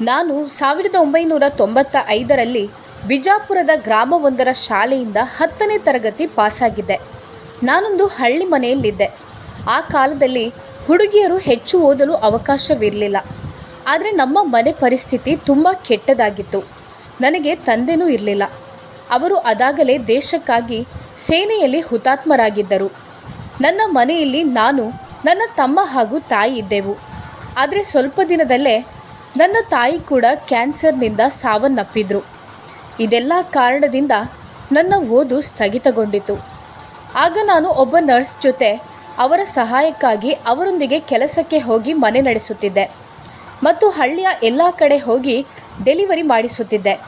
ನಾನು ಸಾವಿರದ ಒಂಬೈನೂರ ತೊಂಬತ್ತ ಐದರಲ್ಲಿ ಬಿಜಾಪುರದ ಗ್ರಾಮವೊಂದರ ಶಾಲೆಯಿಂದ ಹತ್ತನೇ ತರಗತಿ ಪಾಸಾಗಿದ್ದೆ. ನಾನೊಂದು ಹಳ್ಳಿ ಮನೆಯಲ್ಲಿದ್ದೆ. ಆ ಕಾಲದಲ್ಲಿ ಹುಡುಗಿಯರು ಹೆಚ್ಚು ಓದಲು ಅವಕಾಶವಿರಲಿಲ್ಲ. ಆದರೆ ನಮ್ಮ ಮನೆ ಪರಿಸ್ಥಿತಿ ತುಂಬ ಕೆಟ್ಟದಾಗಿತ್ತು. ನನಗೆ ತಂದೆನೂ ಇರಲಿಲ್ಲ. ಅವರು ಅದಾಗಲೇ ದೇಶಕ್ಕಾಗಿ ಸೇನೆಯಲ್ಲಿ ಹುತಾತ್ಮರಾಗಿದ್ದರು. ನನ್ನ ಮನೆಯಲ್ಲಿ ನಾನು ನನ್ನ ತಮ್ಮ ಹಾಗೂ ತಾಯಿ ಇದ್ದೆವು. ಆದರೆ ಸ್ವಲ್ಪ ದಿನದಲ್ಲೇ ನನ್ನ ತಾಯಿ ಕೂಡ ಕ್ಯಾನ್ಸರ್ನಿಂದ ಸಾವನ್ನಪ್ಪಿದ್ರು. ಇದೆಲ್ಲ ಕಾರಣದಿಂದ ನನ್ನ ಓದು ಸ್ಥಗಿತಗೊಂಡಿತು. ಆಗ ನಾನು ಒಬ್ಬ ನರ್ಸ್ ಜೊತೆ ಅವರ ಸಹಾಯಕ್ಕಾಗಿ ಅವರೊಂದಿಗೆ ಕೆಲಸಕ್ಕೆ ಹೋಗಿ ಮನೆ ನಡೆಸುತ್ತಿದ್ದೆ. ಮತ್ತು ಹಳ್ಳಿಯ ಎಲ್ಲ ಕಡೆ ಹೋಗಿ ಡೆಲಿವರಿ ಮಾಡಿಸುತ್ತಿದ್ದೆ.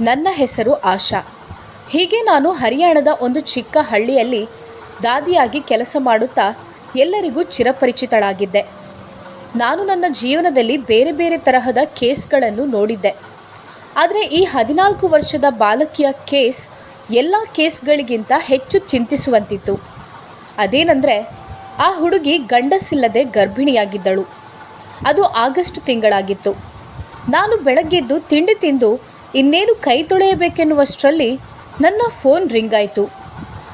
ನನ್ನ ಹೆಸರು ಆಶಾ. ಹೀಗೆ ನಾನು ಹರಿಯಾಣದ ಒಂದು ಚಿಕ್ಕ ಹಳ್ಳಿಯಲ್ಲಿ ದಾದಿಯಾಗಿ ಕೆಲಸ ಮಾಡುತ್ತಾ ಎಲ್ಲರಿಗೂ ಚಿರಪರಿಚಿತಳಾಗಿದ್ದೆ. ನಾನು ನನ್ನ ಜೀವನದಲ್ಲಿ ಬೇರೆ ಬೇರೆ ತರಹದ ಕೇಸ್ಗಳನ್ನು ನೋಡಿದ್ದೆ. ಆದರೆ ಈ ಹದಿನಾಲ್ಕು ವರ್ಷದ ಬಾಲಕಿಯ ಕೇಸ್ ಎಲ್ಲ ಕೇಸ್ಗಳಿಗಿಂತ ಹೆಚ್ಚು ಚಿಂತಿಸುವಂತಿತ್ತು. ಅದೇನೆಂದರೆ, ಆ ಹುಡುಗಿ ಗಂಡಸಿಲ್ಲದೆ ಗರ್ಭಿಣಿಯಾಗಿದ್ದಳು. ಅದು ಆಗಸ್ಟ್ ತಿಂಗಳಾಗಿತ್ತು. ನಾನು ಬೆಳಗ್ಗೆದ್ದು ತಿಂಡಿ ತಿಂದು ಇನ್ನೇನು ಕೈ ತೊಳೆಯಬೇಕೆನ್ನುವಷ್ಟರಲ್ಲಿ ನನ್ನ ಫೋನ್ ರಿಂಗ್ ಆಯಿತು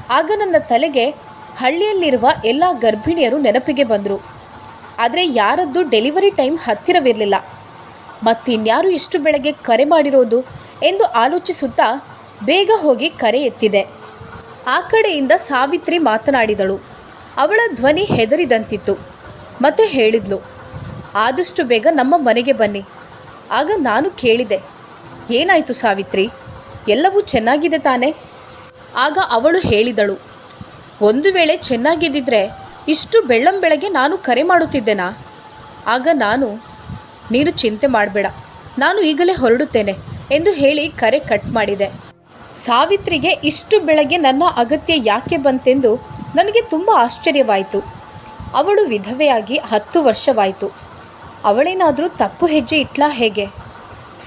ಆಗ ನನ್ನ ತಲೆಗೆ ಹಳ್ಳಿಯಲ್ಲಿರುವ ಎಲ್ಲ ಗರ್ಭಿಣಿಯರು ನೆನಪಿಗೆ ಬಂದರು. ಆದರೆ ಯಾರದ್ದು ಡೆಲಿವರಿ ಟೈಮ್ ಹತ್ತಿರವಿರಲಿಲ್ಲ. ಮತ್ತಿನ್ಯಾರು ಇಷ್ಟು ಬೆಳಗ್ಗೆ ಕರೆ ಮಾಡಿರೋದು ಎಂದು ಆಲೋಚಿಸುತ್ತಾ ಬೇಗ ಹೋಗಿ ಕರೆ ಎತ್ತಿದೆ. ಆ ಕಡೆಯಿಂದ ಸಾವಿತ್ರಿ ಮಾತನಾಡಿದಳು. ಅವಳ ಧ್ವನಿ ಹೆದರಿದಂತಿತ್ತು. ಮತ್ತೆ ಹೇಳಿದ್ಲು, ಆದಷ್ಟು ಬೇಗ ನಮ್ಮ ಮನೆಗೆ ಬನ್ನಿ. ಆಗ ನಾನು ಕೇಳಿದೆ, ಏನಾಯಿತು ಸಾವಿತ್ರಿ? ಎಲ್ಲವೂ ಚೆನ್ನಾಗಿದೆ ತಾನೇ? ಆಗ ಅವಳು ಹೇಳಿದಳು, ಒಂದು ವೇಳೆ ಚೆನ್ನಾಗಿದ್ದಿದ್ರೆ ಇಷ್ಟು ಬೆಳ್ಳಂ ಬೆಳಗ್ಗೆ ನಾನು ಕರೆ ಮಾಡುತ್ತಿದ್ದೆನಾ? ಆಗ ನಾನು, ನೀನು ಚಿಂತೆ ಮಾಡಬೇಡ, ನಾನು ಈಗಲೇ ಹೊರಡುತ್ತೇನೆ ಎಂದು ಹೇಳಿ ಕರೆ ಕಟ್ ಮಾಡಿದೆ. ಸಾವಿತ್ರಿಗೆ ಇಷ್ಟು ಬೆಳಗ್ಗೆ ನನ್ನ ಅಗತ್ಯ ಯಾಕೆ ಬಂತೆಂದು ನನಗೆ ತುಂಬ ಆಶ್ಚರ್ಯವಾಯಿತು. ಅವಳು ವಿಧವೆಯಾಗಿ ಹತ್ತು ವರ್ಷವಾಯಿತು. ಅವಳೇನಾದರೂ ತಪ್ಪು ಹೆಜ್ಜೆ ಇಟ್ಲಾ ಹೇಗೆ?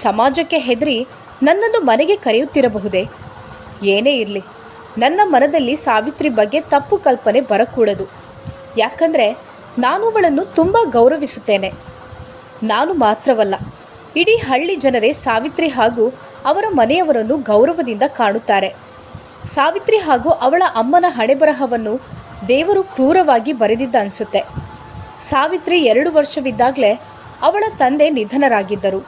ಸಮಾಜಕ್ಕೆ ಹೆದರಿ ನನ್ನನ್ನು ಮನೆಗೆ ಕರೆಯುತ್ತಿರಬಹುದೇ? ಏನೇ ಇರಲಿ, ನನ್ನ ಮನದಲ್ಲಿ ಸಾವಿತ್ರಿ ಬಗ್ಗೆ ತಪ್ಪು ಕಲ್ಪನೆ ಬರಕೂಡದು. ಯಾಕಂದರೆ ನಾನು ಅವಳನ್ನು ತುಂಬ ಗೌರವಿಸುತ್ತೇನೆ. ನಾನು ಮಾತ್ರವಲ್ಲ, ಇಡೀ ಹಳ್ಳಿ ಜನರೇ ಸಾವಿತ್ರಿ ಹಾಗೂ ಅವರ ಮನೆಯವರನ್ನು ಗೌರವದಿಂದ ಕಾಣುತ್ತಾರೆ. ಸಾವಿತ್ರಿ ಹಾಗೂ ಅವಳ ಅಮ್ಮನ ಹಣೆಬರಹವನ್ನು ದೇವರು ಕ್ರೂರವಾಗಿ ಬರೆದಿದ್ದ ಅನಿಸುತ್ತೆ. ಸಾವಿತ್ರಿ ಎರಡು ವರ್ಷವಿದ್ದಾಗಲೇ ಅವಳ ತಂದೆ ನಿಧನರಾಗಿದ್ದರು.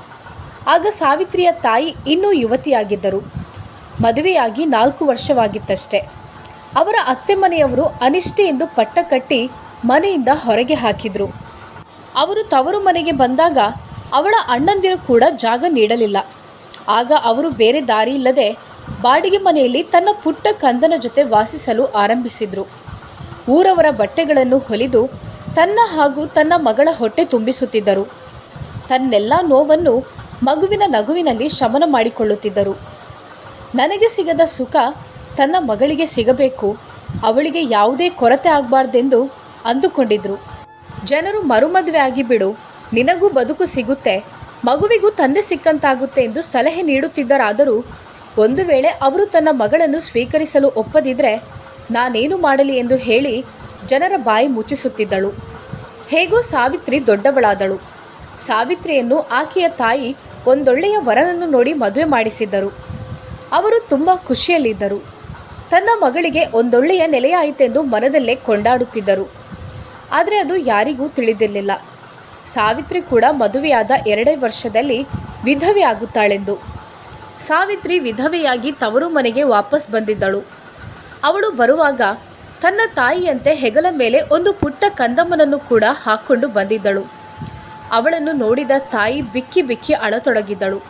ಆಗ ಸಾವಿತ್ರಿಯ ತಾಯಿ ಇನ್ನೂ ಯುವತಿಯಾಗಿದ್ದರು. ಮದುವೆಯಾಗಿ ನಾಲ್ಕು ವರ್ಷವಾಗಿತ್ತಷ್ಟೆ. ಅವರ ಅತ್ತೆ ಮನೆಯವರು ಅನಿಷ್ಠೆ ಎಂದು ಪಟ್ಟ ಕಟ್ಟಿ ಮನೆಯಿಂದ ಹೊರಗೆ ಹಾಕಿದರು. ಅವರು ತವರು ಮನೆಗೆ ಬಂದಾಗ ಅವಳ ಅಣ್ಣಂದಿರು ಕೂಡ ಜಾಗ ನೀಡಲಿಲ್ಲ. ಆಗ ಅವರು ಬೇರೆ ದಾರಿ ಇಲ್ಲದೆ ಬಾಡಿಗೆ ಮನೆಯಲ್ಲಿ ತನ್ನ ಪುಟ್ಟ ಕಂದನ ಜೊತೆ ವಾಸಿಸಲು ಆರಂಭಿಸಿದರು. ಊರವರ ಬಟ್ಟೆಗಳನ್ನು ಹೊಲಿದು ತನ್ನ ಹಾಗೂ ತನ್ನ ಮಗಳ ಹೊಟ್ಟೆ ತುಂಬಿಸುತ್ತಿದ್ದರು. ತನ್ನೆಲ್ಲ ನೋವನ್ನು ಮಗುವಿನ ನಗುವಿನಲ್ಲಿ ಶಮನ ಮಾಡಿಕೊಳ್ಳುತ್ತಿದ್ದರು. ನನಗೆ ಸಿಗದ ಸುಖ ತನ್ನ ಮಗಳಿಗೆ ಸಿಗಬೇಕು, ಅವಳಿಗೆ ಯಾವುದೇ ಕೊರತೆ ಆಗಬಾರ್ದೆಂದು ಅಂದುಕೊಂಡಿದ್ರು. ಜನರು ಮರುಮದುವೆ ಆಗಿಬಿಡು, ನಿನಗೂ ಬದುಕು ಸಿಗುತ್ತೆ, ಮಗುವಿಗೂ ತಂದೆ ಸಿಕ್ಕಂತಾಗುತ್ತೆ ಎಂದು ಸಲಹೆ ನೀಡುತ್ತಿದ್ದರಾದರೂ, ಒಂದು ವೇಳೆ ಅವರು ತನ್ನ ಮಗಳನ್ನು ಸ್ವೀಕರಿಸಲು ಒಪ್ಪದಿದ್ದರೆ ನಾನೇನು ಮಾಡಲಿ ಎಂದು ಹೇಳಿ ಜನರ ಬಾಯಿ ಮುಚ್ಚಿಸುತ್ತಿದ್ದಳು. ಹೇಗೋ ಸಾವಿತ್ರಿ ದೊಡ್ಡವಳಾದಳು. ಸಾವಿತ್ರಿಯನ್ನು ಆಕೆಯ ತಾಯಿ ಒಂದೊಳ್ಳೆಯ ವರನನ್ನು ನೋಡಿ ಮದುವೆ ಮಾಡಿಸಿದ್ದರು. ಅವರು ತುಂಬ ಖುಷಿಯಲ್ಲಿದ್ದರು. ತನ್ನ ಮಗಳಿಗೆ ಒಂದೊಳ್ಳೆಯ ನೆಲೆಯಾಯಿತೆಂದು ಮನದಲ್ಲೇ ಕೊಂಡಾಡುತ್ತಿದ್ದರು. ಆದರೆ ಅದು ಯಾರಿಗೂ ತಿಳಿದಿರಲಿಲ್ಲ. ಸಾವಿತ್ರಿ ಕೂಡ ಮದುವೆಯಾದ ಎರಡೇ ವರ್ಷದಲ್ಲಿ ವಿಧವೆ ಆಗುತ್ತಾಳೆಂದು ಸಾವಿತ್ರಿ ವಿಧವೆಯಾಗಿ ತವರು ಮನೆಗೆ ವಾಪಸ್ ಬಂದಿದ್ದಳು. ಅವಳು ಬರುವಾಗ ತನ್ನ ತಾಯಿಯಂತೆ ಹೆಗಲ ಮೇಲೆ ಒಂದು ಪುಟ್ಟ ಕಂದಮ್ಮನನ್ನು ಕೂಡ ಹಾಕ್ಕೊಂಡು ಬಂದಿದ್ದಳು. ಅವಳನ್ನು ನೋಡಿದ ತಾಯಿ ಬಿಕ್ಕಿ ಬಿಕ್ಕಿ ಅಳತೊಡಗಿದ್ದಳು.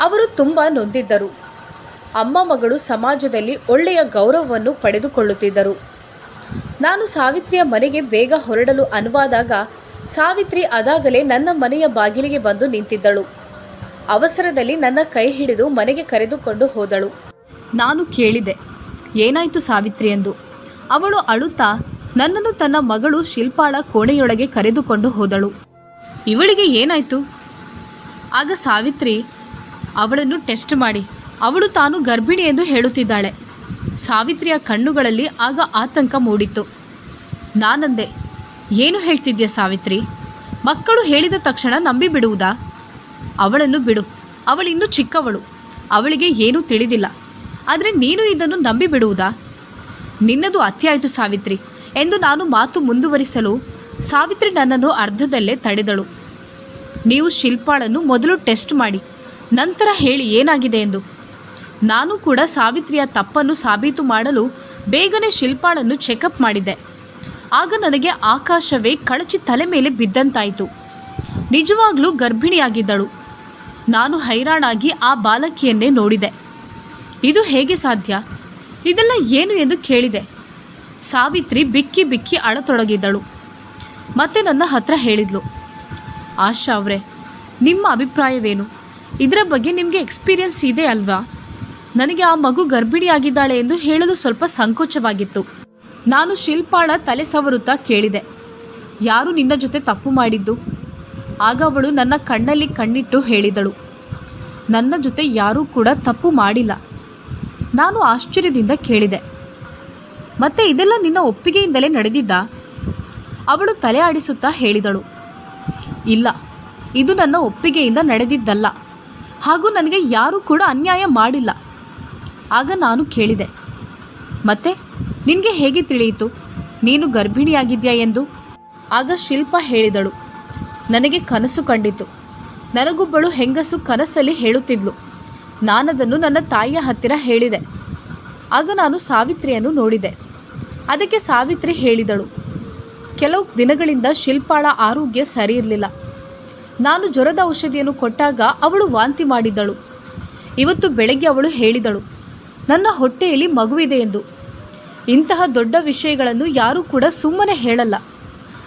ಅವರು ತುಂಬ ನೊಂದಿದ್ದರು. ಅಮ್ಮ ಮಗಳು ಸಮಾಜದಲ್ಲಿ ಒಳ್ಳೆಯ ಗೌರವವನ್ನು ಪಡೆದುಕೊಳ್ಳುತ್ತಿದ್ದರು. ನಾನು ಸಾವಿತ್ರಿಯ ಮನೆಗೆ ಬೇಗ ಹೊರಡಲು ಅನುವಾದಾಗ ಸಾವಿತ್ರಿ ಅದಾಗಲೇ ನನ್ನ ಮನೆಯ ಬಾಗಿಲಿಗೆ ಬಂದು ನಿಂತಿದ್ದಳು. ಅವಸರದಲ್ಲಿ ನನ್ನ ಕೈ ಹಿಡಿದು ಮನೆಗೆ ಕರೆದುಕೊಂಡು ಹೋದಳು. ನಾನು ಕೇಳಿದೆ, ಏನಾಯಿತು ಸಾವಿತ್ರಿ ಎಂದು. ಅವಳು ಅಳುತ್ತಾ, ನನ್ನನ್ನು ತನ್ನ ಮಗಳು ಶಿಲ್ಪಾಳ ಕೋಣೆಯೊಳಗೆ ಕರೆದುಕೊಂಡು ಹೋದಳು. ಇವಳಿಗೆ ಏನಾಯಿತು? ಆಗ ಸಾವಿತ್ರಿ ಅವಳನ್ನು ಟೆಸ್ಟ್ ಮಾಡಿ. ಅವಳು ತಾನು ಗರ್ಭಿಣಿ ಎಂದು ಹೇಳುತ್ತಿದ್ದಾಳೆ. ಸಾವಿತ್ರಿಯ ಕಣ್ಣುಗಳಲ್ಲಿ ಆಗ ಆತಂಕ ಮೂಡಿತ್ತು. ನಾನಂದೆ, ಏನು ಹೇಳ್ತಿದ್ಯಾ ಸಾವಿತ್ರಿ? ಮಕ್ಕಳು ಹೇಳಿದ ತಕ್ಷಣ ನಂಬಿ ಬಿಡುವುದಾ ಅವಳನ್ನು ಬಿಡು, ಅವಳಿನ್ನೂ ಚಿಕ್ಕವಳು, ಅವಳಿಗೆ ಏನೂ ತಿಳಿದಿಲ್ಲ. ಆದರೆ ನೀನು ಇದನ್ನು ನಂಬಿ ಬಿಡುವುದಾ ನಿನ್ನದು ಅತ್ಯಾಯಿತು ಸಾವಿತ್ರಿ, ಎಂದು ನಾನು ಮಾತು ಮುಂದುವರಿಸಲು ಸಾವಿತ್ರಿ ನನ್ನನ್ನು ಅರ್ಧದಲ್ಲೇ ತಡೆದಳು. ನೀವು ಶಿಲ್ಪಾಳನ್ನು ಮೊದಲು ಟೆಸ್ಟ್ ಮಾಡಿ, ನಂತರ ಹೇಳಿ ಏನಾಗಿದೆ ಎಂದು. ನಾನು ಕೂಡ ಸಾವಿತ್ರಿಯ ತಪ್ಪನ್ನು ಸಾಬೀತು ಮಾಡಲು ಬೇಗನೆ ಶಿಲ್ಪಾಳನ್ನು ಚೆಕಪ್ ಮಾಡಿದೆ. ಆಗ ನನಗೆ ಆಕಾಶವೇ ಕಳಚಿ ತಲೆ ಮೇಲೆ ಬಿದ್ದಂತಾಯಿತು. ನಿಜವಾಗ್ಲೂ ಗರ್ಭಿಣಿಯಾಗಿದ್ದಳು. ನಾನು ಹೈರಾಣಾಗಿ ಆ ಬಾಲಕಿಯನ್ನೇ ನೋಡಿದೆ. ಇದು ಹೇಗೆ ಸಾಧ್ಯ? ಇದೆಲ್ಲ ಏನು ಎಂದು ಕೇಳಿದೆ. ಸಾವಿತ್ರಿ ಬಿಕ್ಕಿ ಬಿಕ್ಕಿ ಅಳತೊಡಗಿದ್ದಳು. ಮತ್ತೆ ನನ್ನ ಹತ್ರ ಹೇಳಿದ್ಲು. ಆಶಾ ಅವರೇ, ನಿಮ್ಮ ಅಭಿಪ್ರಾಯವೇನು? ಇದರ ಬಗ್ಗೆ ನಿಮಗೆ ಎಕ್ಸ್ಪೀರಿಯನ್ಸ್ ಇದೆ ಅಲ್ವಾ? ನನಗೆ ಆ ಮಗು ಗರ್ಭಿಣಿಯಾಗಿದ್ದಾಳೆ ಎಂದು ಹೇಳಲು ಸ್ವಲ್ಪ ಸಂಕೋಚವಾಗಿತ್ತು. ನಾನು ಶಿಲ್ಪಾಳ ತಲೆ ಸವರುತ್ತಾ ಕೇಳಿದೆ. ಯಾರು ನಿನ್ನ ಜೊತೆ ತಪ್ಪು ಮಾಡಿದ್ದು? ಆಗ ಅವಳು ನನ್ನ ಕಣ್ಣಲ್ಲಿ ಕಣ್ಣಿಟ್ಟು ಹೇಳಿದಳು. ನನ್ನ ಜೊತೆ ಯಾರೂ ಕೂಡ ತಪ್ಪು ಮಾಡಿಲ್ಲ. ನಾನು ಆಶ್ಚರ್ಯದಿಂದ ಕೇಳಿದೆ. ಮತ್ತೆ ಇದೆಲ್ಲ ನಿನ್ನ ಒಪ್ಪಿಗೆಯಿಂದಲೇ ನಡೆದಿದ್ದ? ಅವಳು ತಲೆ ಆಡಿಸುತ್ತಾ ಹೇಳಿದಳು. ಇಲ್ಲ, ಇದು ನನ್ನ ಒಪ್ಪಿಗೆಯಿಂದ ನಡೆದಿದ್ದಲ್ಲ. ಹಾಗೂ ನನಗೆ ಯಾರೂ ಕೂಡ ಅನ್ಯಾಯ ಮಾಡಿಲ್ಲ. ಆಗ ನಾನು ಕೇಳಿದೆ, ಮತ್ತೆ ನಿನಗೆ ಹೇಗೆ ತಿಳಿಯಿತು? ನೀನು ಗರ್ಭಿಣಿಯಾಗಿದ್ಯಾ ಎಂದು? ಆಗ ಶಿಲ್ಪ ಹೇಳಿದಳು, ನನಗೆ ಕನಸು ಕಂಡಿತು. ನನಗೊಬ್ಬಳು ಹೆಂಗಸು ಕನಸಲ್ಲಿ ಹೇಳುತ್ತಿದ್ಲು. ನಾನದನ್ನು ನನ್ನ ತಾಯಿಯ ಹತ್ತಿರ ಹೇಳಿದೆ. ಆಗ ನಾನು ಸಾವಿತ್ರಿಯನ್ನು ನೋಡಿದೆ. ಅದಕ್ಕೆ ಸಾವಿತ್ರಿ ಹೇಳಿದಳು, ಕೆಲವು ದಿನಗಳಿಂದ ಶಿಲ್ಪಾಳ ಆರೋಗ್ಯ ಸರಿ ಇರಲಿಲ್ಲ ನಾನು ಜ್ವರದ ಔಷಧಿಯನ್ನು ಕೊಟ್ಟಾಗ ಅವಳು ವಾಂತಿ ಮಾಡಿದ್ದಳು. ಇವತ್ತು ಬೆಳಗ್ಗೆ ಅವಳು ಹೇಳಿದಳು ನನ್ನ ಹೊಟ್ಟೆಯಲ್ಲಿ ಮಗುವಿದೆ ಎಂದು. ಇಂತಹ ದೊಡ್ಡ ವಿಷಯಗಳನ್ನು ಯಾರೂ ಕೂಡ ಸುಮ್ಮನೆ ಹೇಳಲ್ಲ.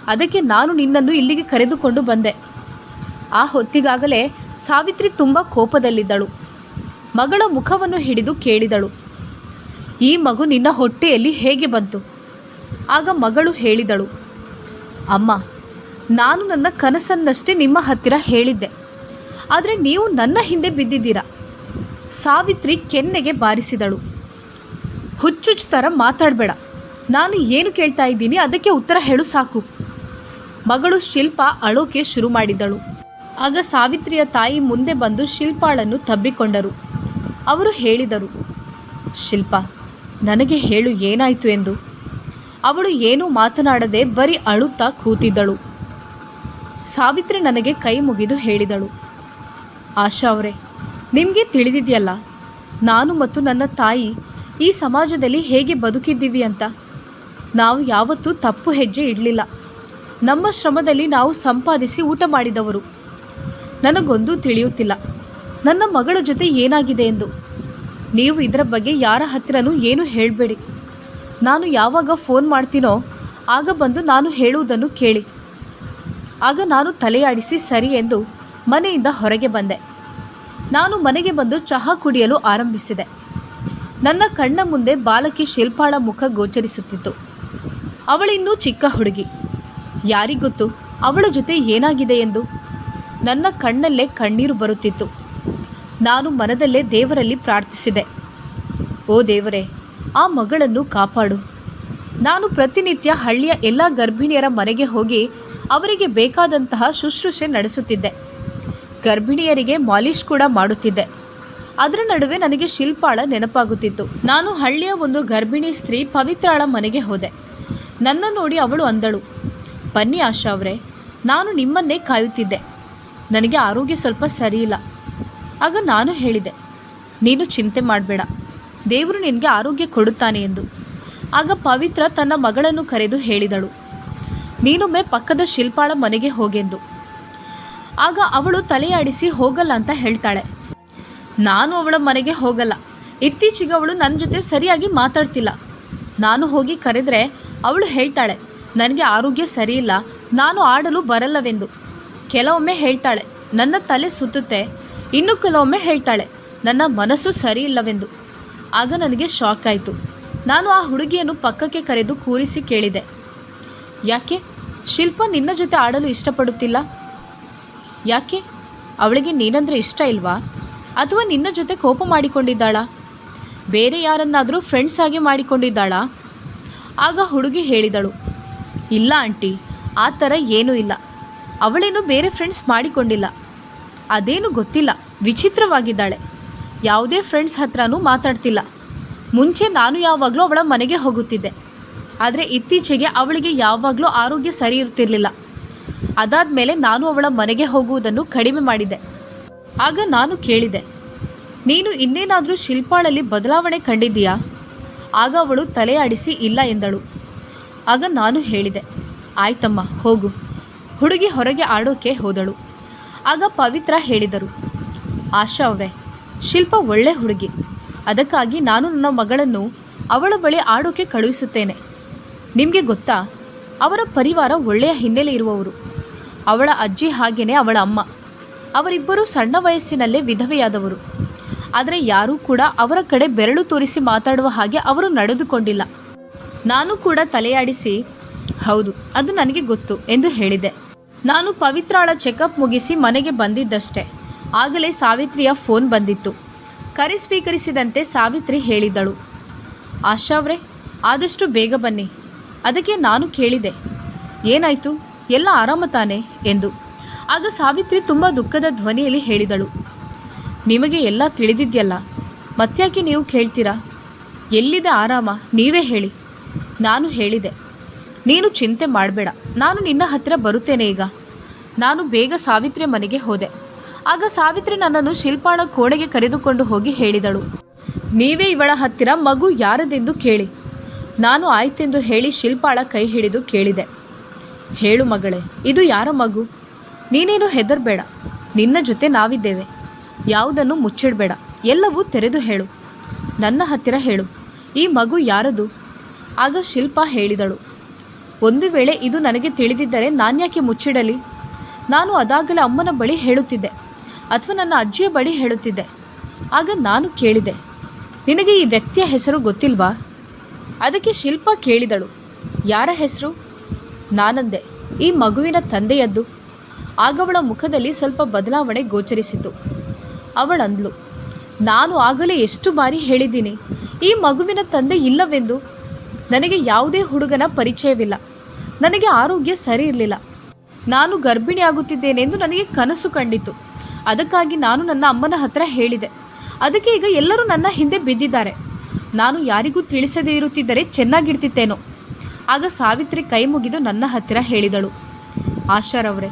ಅದಕ್ಕೆ ನಾನು ನಿನ್ನನ್ನು ಇಲ್ಲಿಗೆ ಕರೆದುಕೊಂಡು ಬಂದೆ. ಆ ಹೊತ್ತಿಗಾಗಲೇ ಸಾವಿತ್ರಿ ತುಂಬ ಕೋಪದಲ್ಲಿದ್ದಳು. ಮಗಳ ಮುಖವನ್ನು ಹಿಡಿದು ಕೇಳಿದಳು. ಈ ಮಗು ನಿನ್ನ ಹೊಟ್ಟೆಯಲ್ಲಿ ಹೇಗೆ ಬಂತು? ಆಗ ಮಗಳು ಹೇಳಿದಳು. ಅಮ್ಮ, ನಾನು ನನ್ನ ಕನಸನ್ನಷ್ಟೇ ನಿಮ್ಮ ಹತ್ತಿರ ಹೇಳಿದ್ದೆ. ಆದರೆ ನೀವು ನನ್ನ ಹಿಂದೆ ಬಿದ್ದಿದ್ದೀರಾ? ಸಾವಿತ್ರಿ ಕೆನ್ನೆಗೆ ಬಾರಿಸಿದಳು. ಹುಚ್ಚುಚ್ಚು ಥರ ಮಾತಾಡಬೇಡ. ನಾನು ಏನು ಕೇಳ್ತಾ ಇದ್ದೀನಿ, ಅದಕ್ಕೆ ಉತ್ತರ ಹೇಳು ಸಾಕು. ಮಗಳು ಶಿಲ್ಪ ಅಳೋಕೆ ಶುರು ಮಾಡಿದಳು. ಆಗ ಸಾವಿತ್ರಿಯ ತಾಯಿ ಮುಂದೆ ಬಂದು ಶಿಲ್ಪಾಳನ್ನು ತಬ್ಬಿಕೊಂಡರು. ಅವರು ಹೇಳಿದರು, ಶಿಲ್ಪ, ನನಗೆ ಹೇಳು ಏನಾಯಿತು ಎಂದು. ಅವಳು ಏನೂ ಮಾತನಾಡದೆ ಬರೀ ಅಳುತ್ತಾ ಕೂತಿದ್ದಳು. ಸಾವಿತ್ರಿ ನನಗೆ ಕೈ ಮುಗಿದು ಹೇಳಿದಳು, ಆಶಾ ಅವರೇ ನಿಮಗೆ ತಿಳಿದಿದೆಯಲ್ಲ? ನಾನು ಮತ್ತು ನನ್ನ ತಾಯಿ ಈ ಸಮಾಜದಲ್ಲಿ ಹೇಗೆ ಬದುಕಿದ್ದೀವಿ ಅಂತ? ನಾವು ಯಾವತ್ತೂ ತಪ್ಪು ಹೆಜ್ಜೆ ಇಡಲಿಲ್ಲ. ನಮ್ಮ ಶ್ರಮದಲ್ಲಿ ನಾವು ಸಂಪಾದಿಸಿ ಊಟ ಮಾಡಿದವರು. ನನಗೊಂದು ತಿಳಿಯುತ್ತಿಲ್ಲ. ನನ್ನ ಮಗಳ ಜೊತೆ ಏನಾಗಿದೆ ಎಂದು. ನೀವು ಇದರ ಬಗ್ಗೆ ಯಾರ ಹತ್ತಿರನೂ ಏನು ಹೇಳಬೇಡಿ. ನಾನು ಯಾವಾಗ ಫೋನ್ ಮಾಡ್ತೀನೋ, ಆಗ ಬಂದು ನಾನು ಹೇಳುವುದನ್ನು ಕೇಳಿ. ಆಗ ನಾನು ತಲೆಯಾಡಿಸಿ ಸರಿ ಎಂದು ಮನೆಯಿಂದ ಹೊರಗೆ ಬಂದೆ. ನಾನು ಮನೆಗೆ ಬಂದು ಚಹಾ ಕುಡಿಯಲು ಆರಂಭಿಸಿದೆ. ನನ್ನ ಕಣ್ಣ ಮುಂದೆ ಬಾಲಕಿ ಶಿಲ್ಪಾಳ ಮುಖ ಗೋಚರಿಸುತ್ತಿತ್ತು. ಅವಳಿನ್ನೂ ಚಿಕ್ಕ ಹುಡುಗಿ. ಯಾರಿಗೊತ್ತು ಅವಳ ಜೊತೆ ಏನಾಗಿದೆ ಎಂದು? ನನ್ನ ಕಣ್ಣಲ್ಲೇ ಕಣ್ಣೀರು ಬರುತ್ತಿತ್ತು. ನಾನು ಮನದಲ್ಲೇ ದೇವರಲ್ಲಿ ಪ್ರಾರ್ಥಿಸಿದೆ. ಓ ದೇವರೇ, ಆ ಮಗಳನ್ನು ಕಾಪಾಡು. ನಾನು ಪ್ರತಿನಿತ್ಯ ಹಳ್ಳಿಯ ಎಲ್ಲ ಗರ್ಭಿಣಿಯರ ಮನೆಗೆ ಹೋಗಿ ಅವರಿಗೆ ಬೇಕಾದಂತಹ ಶುಶ್ರೂಷೆ ನಡೆಸುತ್ತಿದ್ದೆ. ಗರ್ಭಿಣಿಯರಿಗೆ ಮಾಲಿಶ್ ಕೂಡ ಮಾಡುತ್ತಿದ್ದೆ. ಅದರ ನಡುವೆ ನನಗೆ ಶಿಲ್ಪಾಳ ನೆನಪಾಗುತ್ತಿತ್ತು. ನಾನು ಹಳ್ಳಿಯ ಒಂದು ಗರ್ಭಿಣಿ ಸ್ತ್ರೀ ಪವಿತ್ರಾಳ ಮನೆಗೆ ಹೋದೆ. ನನ್ನ ನೋಡಿ ಅವಳು ಅಂದಳು, ಬನ್ನಿ ಆಶಾ ಅವರೇ, ನಾನು ನಿಮ್ಮನ್ನೇ ಕಾಯುತ್ತಿದ್ದೆ. ನನಗೆ ಆರೋಗ್ಯ ಸ್ವಲ್ಪ ಸರಿಯಿಲ್ಲ. ಆಗ ನಾನು ಹೇಳಿದೆ, ನೀನು ಚಿಂತೆ ಮಾಡಬೇಡ. ದೇವರು ನಿನಗೆ ಆರೋಗ್ಯ ಕೊಡುತ್ತಾನೆ ಎಂದು. ಆಗ ಪವಿತ್ರ ತನ್ನ ಮಗಳನ್ನು ಕರೆದು ಹೇಳಿದಳು, ನೀನೊಮ್ಮೆ ಪಕ್ಕದ ಶಿಲ್ಪಾಳ ಮನೆಗೆ ಹೋಗೆಂದು. ಆಗ ಅವಳು ತಲೆಯಾಡಿಸಿ ಹೋಗಲ್ಲ ಅಂತ ಹೇಳ್ತಾಳೆ. ನಾನು ಅವಳ ಮನೆಗೆ ಹೋಗಲ್ಲ. ಇತ್ತೀಚೆಗೆ ಅವಳು ನನ್ನ ಜೊತೆ ಸರಿಯಾಗಿ ಮಾತಾಡ್ತಿಲ್ಲ. ನಾನು ಹೋಗಿ ಕರೆದ್ರೆ ಅವಳು ಹೇಳ್ತಾಳೆ, ನನಗೆ ಆರೋಗ್ಯ ಸರಿಯಿಲ್ಲ, ನಾನು ಆಡಲು ಬರಲ್ಲವೆಂದು. ಕೆಲವೊಮ್ಮೆ ಹೇಳ್ತಾಳೆ, ನನ್ನ ತಲೆ ಸುತ್ತುತ್ತೆ. ಇನ್ನು ಕೆಲವೊಮ್ಮೆ ಹೇಳ್ತಾಳೆ, ನನ್ನ ಮನಸ್ಸು ಸರಿಯಿಲ್ಲವೆಂದು. ಆಗ ನನಗೆ ಶಾಕ್ ಆಯಿತು. ನಾನು ಆ ಹುಡುಗಿಯನ್ನು ಪಕ್ಕಕ್ಕೆ ಕರೆದು ಕೂರಿಸಿ ಕೇಳಿದೆ, ಯಾಕೆ? ಶಿಲ್ಪ ನಿನ್ನ ಜೊತೆ ಆಡಲು ಇಷ್ಟಪಡುತ್ತಿಲ್ಲ? ಯಾಕೆ? ಅವಳಿಗೆ ನೀನಂದ್ರೆ ಇಷ್ಟ ಇಲ್ವಾ? ಅಥವಾ ನಿನ್ನ ಜೊತೆ ಕೋಪ ಮಾಡಿಕೊಂಡಿದ್ದಾಳಾ? ಬೇರೆ ಯಾರನ್ನಾದರೂ ಫ್ರೆಂಡ್ಸ್ ಆಗಿ ಮಾಡಿಕೊಂಡಿದ್ದಾಳಾ? ಆಗ ಹುಡುಗಿ ಹೇಳಿದಳು, ಇಲ್ಲ ಆಂಟಿ, ಆ ಥರ ಏನೂ ಇಲ್ಲ. ಅವಳೇನು ಬೇರೆ ಫ್ರೆಂಡ್ಸ್ ಮಾಡಿಕೊಂಡಿಲ್ಲ. ಅದೇನು ಗೊತ್ತಿಲ್ಲ, ವಿಚಿತ್ರವಾಗಿದ್ದಾಳೆ. ಯಾವುದೇ ಫ್ರೆಂಡ್ಸ್ ಹತ್ರನೂ ಮಾತಾಡ್ತಿಲ್ಲ. ಮುಂಚೆ ನಾನು ಯಾವಾಗಲೂ ಅವಳ ಮನೆಗೆ ಹೋಗುತ್ತಿದ್ದೆ. ಆದರೆ ಇತ್ತೀಚೆಗೆ ಅವಳಿಗೆ ಯಾವಾಗಲೂ ಆರೋಗ್ಯ ಸರಿ ಇರ್ತಿರ್ಲಿಲ್ಲ. ಅದಾದಮೇಲೆ ನಾನು ಅವಳ ಮನೆಗೆ ಹೋಗುವುದನ್ನು ಕಡಿಮೆ ಮಾಡಿದೆ. ಆಗ ನಾನು ಕೇಳಿದೆ, ನೀನು ಇನ್ನೇನಾದರೂ ಶಿಲ್ಪಾಳಲ್ಲಿ ಬದಲಾವಣೆ ಕಂಡಿದ್ದೀಯಾ? ಆಗ ಅವಳು ತಲೆ ಆಡಿಸಿ, ಇಲ್ಲ, ಎಂದಳು. ಆಗ ನಾನು ಹೇಳಿದೆ, ಆಯ್ತಮ್ಮ, ಹೋಗು. ಹುಡುಗಿ ಹೊರಗೆ ಆಡೋಕೆ ಹೋದಳು. ಆಗ ಪವಿತ್ರ ಹೇಳಿದರು, ಆಶಾ ಅವರೇ, ಶಿಲ್ಪ ಒಳ್ಳೆ ಹುಡುಗಿ. ಅದಕ್ಕಾಗಿ ನಾನು ನನ್ನ ಮಗಳನ್ನು ಅವಳ ಬಳಿ ಆಡೋಕೆ ಕಳುಹಿಸುತ್ತೇನೆ. ನಿಮಗೆ ಗೊತ್ತಾ ಅವರ ಪರಿವಾರ ಒಳ್ಳೆಯ ಹಿನ್ನೆಲೆ ಇರುವವರು. ಅವಳ ಅಜ್ಜಿ ಹಾಗೆಯೇ ಅವಳ ಅಮ್ಮ. ಅವರಿಬ್ಬರು ಸಣ್ಣ ವಯಸ್ಸಿನಲ್ಲೇ ವಿಧವೆಯಾದವರು. ಆದರೆ ಯಾರೂ ಕೂಡ ಅವರ ಕಡೆ ಬೆರಳು ತೋರಿಸಿ ಮಾತಾಡುವ ಹಾಗೆ ಅವರು ನಡೆದುಕೊಂಡಿಲ್ಲ. ನಾನು ಕೂಡ ತಲೆಯಾಡಿಸಿ, ಹೌದು, ಅದು ನನಗೆ ಗೊತ್ತು ಎಂದು ಹೇಳಿದೆ. ನಾನು ಪವಿತ್ರಾಳ ಚೆಕಪ್ ಮುಗಿಸಿ ಮನೆಗೆ ಬಂದಿದ್ದಷ್ಟೇ. ಆಗಲೇ ಸಾವಿತ್ರಿಯ ಫೋನ್ ಬಂದಿತ್ತು. ಕರೆ ಸ್ವೀಕರಿಸಿದಂತೆ ಸಾವಿತ್ರಿ ಹೇಳಿದಳು. ಆಶಾವ್ರೆ ಆದಷ್ಟು ಬೇಗ ಬನ್ನಿ. ಅದಕ್ಕೆ ನಾನು ಕೇಳಿದೆ. ಏನಾಯಿತು? ಎಲ್ಲ ಆರಾಮ ತಾನೆ? ಎಂದು. ಆಗ ಸಾವಿತ್ರಿ ತುಂಬ ದುಃಖದ ಧ್ವನಿಯಲ್ಲಿ ಹೇಳಿದಳು. ನಿಮಗೆ ಎಲ್ಲ ತಿಳಿದಿದೆಯಲ್ಲ? ಮತ್ತ್ಯಾಕೆ ನೀವು ಕೇಳ್ತೀರಾ? ಎಲ್ಲಿದೆ ಆರಾಮ? ನೀವೇ ಹೇಳಿ. ನಾನು ಹೇಳಿದೆ. ನೀನು ಚಿಂತೆ ಮಾಡಬೇಡ. ನಾನು ನಿನ್ನ ಹತ್ತಿರ ಬರುತ್ತೇನೆ ಈಗ. ನಾನು ಬೇಗ ಸಾವಿತ್ರಿ ಮನೆಗೆ ಹೋದೆ. ಆಗ ಸಾವಿತ್ರಿ ನನ್ನನ್ನು ಶಿಲ್ಪಾಳ ಕೋಣೆಗೆ ಕರೆದುಕೊಂಡು ಹೋಗಿ ಹೇಳಿದಳು. ನೀವೇ ಇವಳ ಹತ್ತಿರ ಮಗು ಯಾರದೆಂದು ಕೇಳಿ. ನಾನು ಆಯ್ತೆಂದು ಹೇಳಿ ಶಿಲ್ಪಾಳ ಕೈ ಹಿಡಿದು ಕೇಳಿದೆ. ಹೇಳು ಮಗಳೇ, ಇದು ಯಾರ ಮಗು? ನೀನೇನು ಹೆದರ್ಬೇಡ. ನಿನ್ನ ಜೊತೆ ನಾವಿದ್ದೇವೆ. ಯಾವುದನ್ನು ಮುಚ್ಚಿಡಬೇಡ. ಎಲ್ಲವೂ ತೆರೆದು ಹೇಳು. ನನ್ನ ಹತ್ತಿರ ಹೇಳು. ಈ ಮಗು ಯಾರದು? ಆಗ ಶಿಲ್ಪ ಹೇಳಿದಳು. ಒಂದು ವೇಳೆ ಇದು ನನಗೆ ತಿಳಿದಿದ್ದರೆ ನಾನ್ಯಾಕೆ ಮುಚ್ಚಿಡಲಿ? ನಾನು ಅದಾಗಲೇ ಅಮ್ಮನ ಬಳಿ ಹೇಳುತ್ತಿದ್ದೆ, ಅಥವಾ ನನ್ನ ಅಜ್ಜಿಯ ಬಳಿ ಹೇಳುತ್ತಿದ್ದೆ. ಆಗ ನಾನು ಕೇಳಿದೆ, ನಿನಗೆ ಈ ವ್ಯಕ್ತಿಯ ಹೆಸರು ಗೊತ್ತಿಲ್ವಾ? ಅದಕ್ಕೆ ಶಿಲ್ಪ ಕೇಳಿದಳು. ಯಾರ ಹೆಸರು? ನಾನಂದೆ. ಈ ಮಗುವಿನ ತಂದೆಯದ್ದು. ಆಗವಳ ಮುಖದಲ್ಲಿ ಸ್ವಲ್ಪ ಬದಲಾವಣೆ ಗೋಚರಿಸಿತು. ಅವಳಂದ್ಲು ನಾನು ಆಗಲೇ ಎಷ್ಟು ಬಾರಿ ಹೇಳಿದ್ದೀನಿ, ಈ ಮಗುವಿನ ತಂದೆ ಇಲ್ಲವೆಂದು. ನನಗೆ ಯಾವುದೇ ಹುಡುಗನ ಪರಿಚಯವಿಲ್ಲ. ನನಗೆ ಆರೋಗ್ಯ ಸರಿ ಇರಲಿಲ್ಲ. ನಾನು ಗರ್ಭಿಣಿಯಾಗುತ್ತಿದ್ದೇನೆಂದು ನನಗೆ ಕನಸು ಕಂಡಿತು. ಅದಕ್ಕಾಗಿ ನಾನು ನನ್ನ ಅಮ್ಮನ ಹತ್ರ ಹೇಳಿದೆ. ಅದಕ್ಕೆ ಈಗ ಎಲ್ಲರೂ ನನ್ನ ಹಿಂದೆ ಬಿದ್ದಿದ್ದಾರೆ. ನಾನು ಯಾರಿಗೂ ತಿಳಿಸದೇ ಇರುತ್ತಿದ್ದರೆ ಚೆನ್ನಾಗಿರ್ತಿತ್ತೇನೋ ಆಗ ಸಾವಿತ್ರಿ ಕೈ ಮುಗಿದು ನನ್ನ ಹತ್ತಿರ ಹೇಳಿದಳು. ಆಶಾರವರೇ,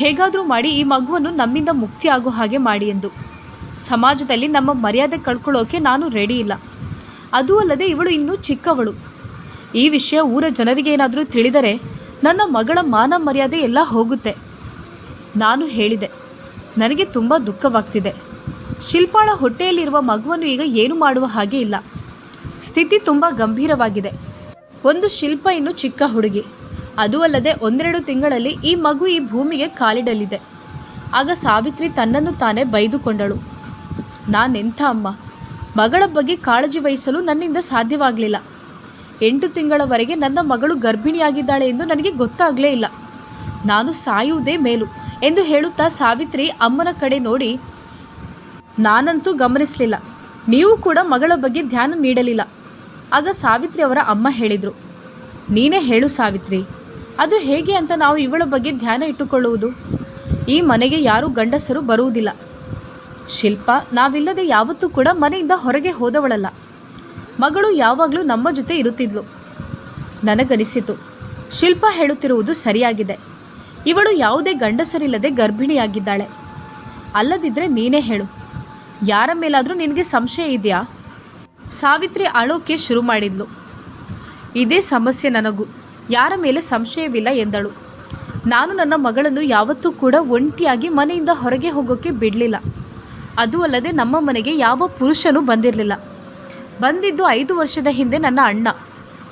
ಹೇಗಾದರೂ ಮಾಡಿ ಈ ಮಗುವನ್ನು ನಮ್ಮಿಂದ ಮುಕ್ತಿ ಆಗೋ ಹಾಗೆ ಮಾಡಿ ಎಂದು. ಸಮಾಜದಲ್ಲಿ ನಮ್ಮ ಮರ್ಯಾದೆ ಕಳ್ಕೊಳ್ಳೋಕೆ ನಾನು ರೆಡಿ ಇಲ್ಲ. ಅದೂ ಅಲ್ಲದೆ ಇವಳು ಇನ್ನೂ ಚಿಕ್ಕವಳು. ಈ ವಿಷಯ ಊರ ಜನರಿಗೆ ಏನಾದರೂ ತಿಳಿದರೆ ನನ್ನ ಮಗಳ ಮಾನ ಮರ್ಯಾದೆ ಎಲ್ಲ ಹೋಗುತ್ತೆ. ನಾನು ಹೇಳಿದೆ, ನನಗೆ ತುಂಬ ದುಃಖವಾಗ್ತಿದೆ. ಶಿಲ್ಪಾಳ ಹೊಟ್ಟೆಯಲ್ಲಿರುವ ಮಗುವನ್ನು ಈಗ ಏನು ಮಾಡುವ ಹಾಗೆ ಇಲ್ಲ. ಸ್ಥಿತಿ ತುಂಬ ಗಂಭೀರವಾಗಿದೆ. ಒಂದು ಶಿಲ್ಪ ಇನ್ನು ಚಿಕ್ಕ ಹುಡುಗಿ. ಅದೂ ಅಲ್ಲದೆ ಒಂದೆರಡು ತಿಂಗಳಲ್ಲಿ ಈ ಮಗು ಈ ಭೂಮಿಗೆ ಕಾಲಿಡಲಿದೆ. ಆಗ ಸಾವಿತ್ರಿ ತನ್ನನ್ನು ತಾನೇ ಬೈದುಕೊಂಡಳು. ನಾನೆಂಥ ಅಮ್ಮ? ಮಗಳ ಬಗ್ಗೆ ಕಾಳಜಿ ವಹಿಸಲು ನನ್ನಿಂದ ಸಾಧ್ಯವಾಗಲಿಲ್ಲ. ಎಂಟು ತಿಂಗಳವರೆಗೆ ನನ್ನ ಮಗಳು ಗರ್ಭಿಣಿಯಾಗಿದ್ದಾಳೆ ಎಂದು ನನಗೆ ಗೊತ್ತಾಗಲೇ ಇಲ್ಲ. ನಾನು ಸಾಯುವುದೇ ಮೇಲು ಎಂದು ಹೇಳುತ್ತಾ ಸಾವಿತ್ರಿ ಅಮ್ಮನ ಕಡೆ ನೋಡಿ ನಾನಂತೂ ಗಮನಿಸಲಿಲ್ಲ. ನೀವು ಕೂಡ ಮಗಳ ಬಗ್ಗೆ ಧ್ಯಾನ ನೀಡಲಿಲ್ಲ. ಆಗ ಸಾವಿತ್ರಿ ಅವರ ಅಮ್ಮ ಹೇಳಿದರು, ನೀನೇ ಹೇಳು ಸಾವಿತ್ರಿ, ಅದು ಹೇಗೆ ಅಂತ ನಾವು ಇವಳ ಬಗ್ಗೆ ಧ್ಯಾನ ಇಟ್ಟುಕೊಳ್ಳುವುದು? ಈ ಮನೆಗೆ ಯಾರೂ ಗಂಡಸರು ಬರುವುದಿಲ್ಲ. ಶಿಲ್ಪ, ನಾವಿಲ್ಲದೆ ಯಾವತ್ತೂ ಕೂಡ ಮನೆಯಿಂದ ಹೊರಗೆ ಹೋದವಳಲ್ಲ. ಮಗಳು ಯಾವಾಗಲೂ ನಮ್ಮ ಜೊತೆ ಇರುತ್ತಿದ್ಲು. ನನಗನಿಸಿತು, ಶಿಲ್ಪ ಹೇಳುತ್ತಿರುವುದು ಸರಿಯಾಗಿದೆ. ಇವಳು ಯಾವುದೇ ಗಂಡಸರಿಲ್ಲದೆ ಗರ್ಭಿಣಿಯಾಗಿದ್ದಾಳೆ. ಅಲ್ಲದಿದ್ದರೆ ನೀನೇ ಹೇಳು. ಯಾರ ಮೇಲಾದರೂ ನಿನಗೆ ಸಂಶಯ ಇದೆಯಾ? ಸಾವಿತ್ರಿ ಅಳೋಕೆ ಶುರು ಮಾಡಿದ್ಲು. ಇದೇ ಸಮಸ್ಯೆ ನನಗೂ. ಯಾರ ಮೇಲೆ ಸಂಶಯವಿಲ್ಲ ಎಂದಳು. ನಾನು ನನ್ನ ಮಗಳನ್ನು ಯಾವತ್ತೂ ಕೂಡ ಒಂಟಿಯಾಗಿ ಮನೆಯಿಂದ ಹೊರಗೆ ಹೋಗೋಕ್ಕೆ ಬಿಡಲಿಲ್ಲ. ಅದು ಅಲ್ಲದೆ ನಮ್ಮ ಮನೆಗೆ ಯಾವ ಪುರುಷನೂ ಬಂದಿರಲಿಲ್ಲ. ಬಂದಿದ್ದು ಐದು ವರ್ಷದ ಹಿಂದೆ ನನ್ನ ಅಣ್ಣ.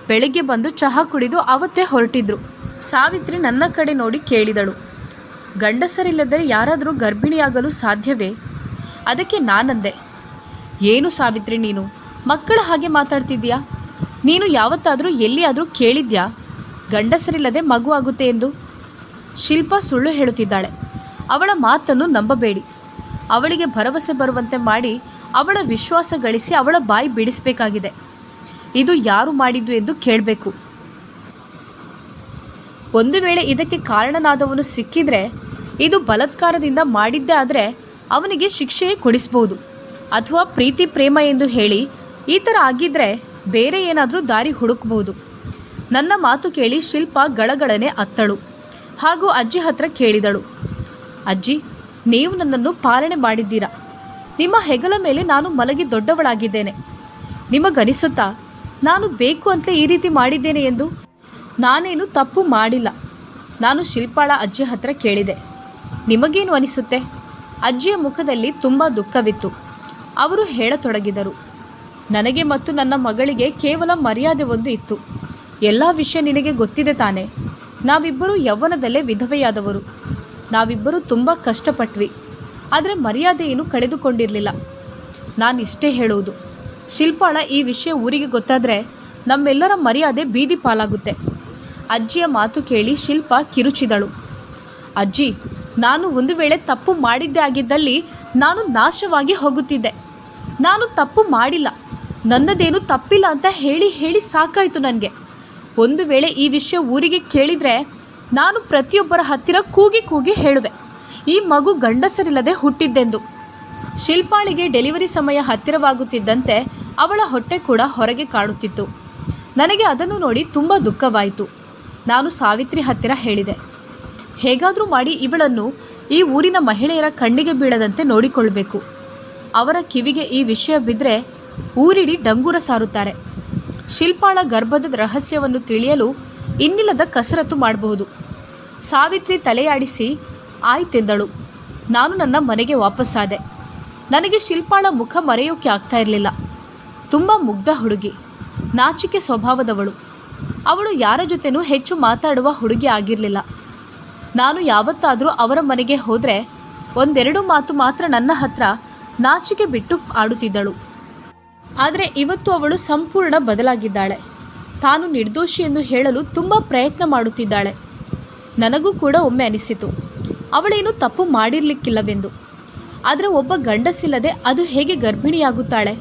ಬೆಳಿಗ್ಗೆ ಬಂದು ಚಹಾ ಕುಡಿದು ಅವತ್ತೇ ಹೊರಟಿದ್ರು. ಸಾವಿತ್ರಿ ನನ್ನ ಕಡೆ ನೋಡಿ ಕೇಳಿದಳು. ಗಂಡಸರಿಲ್ಲದೆ ಯಾರಾದರೂ ಗರ್ಭಿಣಿಯಾಗಲು ಸಾಧ್ಯವೇ? ಅದಕ್ಕೆ ನಾನಂದೆ. ಏನು ಸಾವಿತ್ರಿ ನೀನು? ಮಕ್ಕಳ ಹಾಗೆ ಮಾತಾಡ್ತಿದ್ಯಾ ನೀನು ಯಾವತ್ತಾದರೂ ಎಲ್ಲಿಯಾದರೂ ಕೇಳಿದ್ಯಾ? ಗಂಡಸರಿಲ್ಲದೆ ಮಗು ಆಗುತ್ತೆ ಎಂದು? ಶಿಲ್ಪ ಸುಳ್ಳು ಹೇಳುತ್ತಿದ್ದಾಳೆ. ಅವಳ ಮಾತನ್ನು ನಂಬಬೇಡಿ. ಅವಳಿಗೆ ಭರವಸೆ ಬರುವಂತೆ ಮಾಡಿ ಅವಳ ವಿಶ್ವಾಸ ಗಳಿಸಿ ಅವಳ ಬಾಯಿ ಬಿಡಿಸಬೇಕಾಗಿದೆ. ಇದು ಯಾರು ಮಾಡಿದ್ದು ಎಂದು ಕೇಳಬೇಕು. ಒಂದು ವೇಳೆ ಇದಕ್ಕೆ ಕಾರಣನಾದವನು ಸಿಕ್ಕಿದ್ರೆ, ಇದು ಬಲತ್ಕಾರದಿಂದ ಮಾಡಿದ್ದೇ ಆದರೆ ಅವನಿಗೆ ಶಿಕ್ಷೆ ಕೊಡಿಸಬಹುದು ಅಥವಾ ಪ್ರೀತಿ, ಪ್ರೇಮ ಎಂದು ಹೇಳಿ ಈ ಥರ ಆಗಿದ್ರೆ ಬೇರೆ ಏನಾದರೂ ದಾರಿ ಹುಡುಕಬಹುದು ನನ್ನ ಮಾತು ಕೇಳಿ ಶಿಲ್ಪ ಗಳಗಳನೆ ಅತ್ತಳು. ಹಾಗೂ ಅಜ್ಜಿ ಹತ್ರ ಕೇಳಿದಳು. ಅಜ್ಜಿ, ನೀವು ನನ್ನನ್ನು ಪಾಲನೆ ಮಾಡಿದ್ದೀರಾ? ನಿಮ್ಮ ಹೆಗಲ ಮೇಲೆ ನಾನು ಮಲಗಿ ದೊಡ್ಡವಳಾಗಿದ್ದೇನೆ. ನಿಮಗನಿಸುತ್ತಾ? ನಾನು ಬೇಕು ಅಂತಲೇ ಈ ರೀತಿ ಮಾಡಿದ್ದೇನೆ ಎಂದು? ನಾನೇನು ತಪ್ಪು ಮಾಡಿಲ್ಲ. ನಾನು ಶಿಲ್ಪಾಳ ಅಜ್ಜಿ ಹತ್ರ ಕೇಳಿದೆ. ನಿಮಗೇನು ಅನಿಸುತ್ತೆ? ಅಜ್ಜಿಯ ಮುಖದಲ್ಲಿ ತುಂಬ ದುಃಖವಿತ್ತು. ಅವರು ಹೇಳತೊಡಗಿದರು, ನನಗೆ ಮತ್ತು ನನ್ನ ಮಗಳಿಗೆ ಕೇವಲ ಮರ್ಯಾದೆ ಒಂದು ಇತ್ತು. ಎಲ್ಲ ವಿಷಯ ನಿನಗೆ ಗೊತ್ತಿದೆ ತಾನೆ. ನಾವಿಬ್ಬರು ಯೌವನದಲ್ಲೇ ವಿಧವೆಯಾದವರು. ನಾವಿಬ್ಬರು ತುಂಬ ಕಷ್ಟಪಟ್ವಿ. ಆದರೆ ಮರ್ಯಾದೆ ಏನು ಕಳೆದುಕೊಂಡಿರಲಿಲ್ಲ. ನಾನು ಇಷ್ಟೇ ಹೇಳುವುದು. ಶಿಲ್ಪಾಳ ಈ ವಿಷಯ ಊರಿಗೆ ಗೊತ್ತಾದರೆ ನಮ್ಮೆಲ್ಲರ ಮರ್ಯಾದೆ ಬೀದಿ ಪಾಲಾಗುತ್ತೆ. ಅಜ್ಜಿಯ ಮಾತು ಕೇಳಿ ಶಿಲ್ಪ ಕಿರುಚಿದಳು. ಅಜ್ಜಿ ನಾನು ಒಂದು ವೇಳೆ ತಪ್ಪು ಮಾಡಿದ್ದೇ ಆಗಿದ್ದಲ್ಲಿ ನಾನು ನಾಶವಾಗಿ ಹೋಗುತ್ತಿದ್ದೆ. ನಾನು ತಪ್ಪು ಮಾಡಿಲ್ಲ. ನನ್ನದೇನು ತಪ್ಪಿಲ್ಲ ಅಂತ ಹೇಳಿ ಹೇಳಿ ಸಾಕಾಯಿತು ನನಗೆ. ಒಂದು ವೇಳೆ ಈ ವಿಷಯ ಊರಿಗೆ ಕೇಳಿದರೆ ನಾನು ಪ್ರತಿಯೊಬ್ಬರ ಹತ್ತಿರ ಕೂಗಿ ಕೂಗಿ ಹೇಳುವೆ. ಈ ಮಗು ಗಂಡಸರಿಲ್ಲದೆ ಹುಟ್ಟಿದ್ದೆಂದು. ಶಿಲ್ಪಾಳಿಗೆ ಡೆಲಿವರಿ ಸಮಯ ಹತ್ತಿರವಾಗುತ್ತಿದ್ದಂತೆ ಅವಳ ಹೊಟ್ಟೆ ಕೂಡ ಹೊರಗೆ ಕಾಣುತ್ತಿತ್ತು. ನನಗೆ ಅದನ್ನು ನೋಡಿ ತುಂಬ ದುಃಖವಾಯಿತು. ನಾನು ಸಾವಿತ್ರಿ ಹತ್ತಿರ ಹೇಳಿದೆ. ಹೇಗಾದರೂ ಮಾಡಿ ಇವಳನ್ನು ಈ ಊರಿನ ಮಹಿಳೆಯರ ಕಣ್ಣಿಗೆ ಬೀಳದಂತೆ ನೋಡಿಕೊಳ್ಬೇಕು ಅವರ ಕಿವಿಗೆ ಈ ವಿಷಯ ಬಿದ್ದರೆ ಊರಿಡಿ ಡಂಗೂರ ಸಾರುತ್ತಾರೆ. ಶಿಲ್ಪಾಳ ಗರ್ಭದ ರಹಸ್ಯವನ್ನು ತಿಳಿಯಲು ಇನ್ನಿಲ್ಲದ ಕಸರತ್ತು ಮಾಡಬಹುದು. ಸಾವಿತ್ರಿ ತಲೆಯಾಡಿಸಿ ಆಯ್ತೆಂದಳು ನಾನು ನನ್ನ ಮನೆಗೆ ವಾಪಸ್ಸಾದೆ ನನಗೆ ಶಿಲ್ಪಾಳ ಮುಖ ಮರೆಯೋಕೆ ಆಗ್ತಾ ಇರಲಿಲ್ಲ. ತುಂಬ ಮುಗ್ಧ ಹುಡುಗಿ, ನಾಚಿಕೆ ಸ್ವಭಾವದವಳು. ಅವಳು ಯಾರ ಜೊತೆನೂ ಹೆಚ್ಚು ಮಾತಾಡುವ ಹುಡುಗಿ ಆಗಿರಲಿಲ್ಲ. ನಾನು ಯಾವತ್ತಾದರೂ ಅವರ ಮನೆಗೆ ಹೋದರೆ ಒಂದೆರಡು ಮಾತು ಮಾತ್ರ ನನ್ನ ಹತ್ರ ನಾಚಿಕೆ ಬಿಟ್ಟು ಆಡುತ್ತಿದ್ದಳು. ಆದರೆ ಇವತ್ತು ಅವಳು ಸಂಪೂರ್ಣ ಬದಲಾಗಿದ್ದಾಳೆ. ತಾನು ನಿರ್ದೋಷಿ ಎಂದು ಹೇಳಲು ತುಂಬ ಪ್ರಯತ್ನ ಮಾಡುತ್ತಿದ್ದಾಳೆ. ನನಗೂ ಕೂಡ ಒಮ್ಮೆ ಅನಿಸಿತು. ಅವಳೇನು ತಪ್ಪು ಮಾಡಿರಲಿಕ್ಕಿಲ್ಲವೆಂದು. ಆದರೆ ಒಬ್ಬ ಗಂಡಸಿಲ್ಲದೆ ಅದು ಹೇಗೆ ಗರ್ಭಿಣಿಯಾಗುತ್ತಾಳೆ?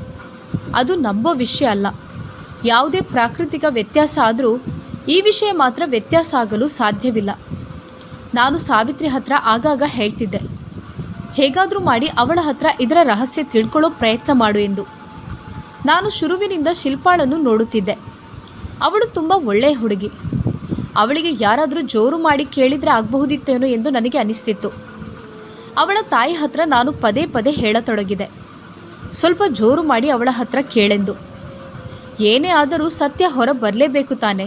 ಅದು ನಂಬೋ ವಿಷಯ ಅಲ್ಲ. ಯಾವುದೇ ಪ್ರಾಕೃತಿಕ ವ್ಯತ್ಯಾಸ ಆದರೂ ಈ ವಿಷಯ ಮಾತ್ರ ವ್ಯತ್ಯಾಸ ಆಗಲು ಸಾಧ್ಯವಿಲ್ಲ. ನಾನು ಸಾವಿತ್ರಿ ಹತ್ರ ಆಗಾಗ ಹೇಳ್ತಿದ್ದೆ. ಹೇಗಾದರೂ ಮಾಡಿ ಅವಳ ಹತ್ರ ಇದರ ರಹಸ್ಯ ತಿಳ್ಕೊಳ್ಳೋ ಪ್ರಯತ್ನ ಮಾಡು ಎಂದು. ನಾನು ಶುರುವಿನಿಂದ ಶಿಲ್ಪಾಳನ್ನು ನೋಡುತ್ತಿದ್ದೆ. ಅವಳು ತುಂಬ ಒಳ್ಳೆಯ ಹುಡುಗಿ. ಅವಳಿಗೆ ಯಾರಾದರೂ ಜೋರು ಮಾಡಿ ಕೇಳಿದರೆ ಆಗಬಹುದಿತ್ತೇನೋ ಎಂದು ನನಗೆ ಅನಿಸ್ತಿತ್ತು. ಅವಳ ತಾಯಿ ಹತ್ರ ನಾನು ಪದೇ ಪದೇ ಹೇಳತೊಡಗಿದೆ ಸ್ವಲ್ಪ ಜೋರು ಮಾಡಿ ಅವಳ ಹತ್ರ ಕೇಳೆಂದು. ಏನೇ ಆದರೂ ಸತ್ಯ ಹೊರ ಬರಲೇಬೇಕು ತಾನೆ.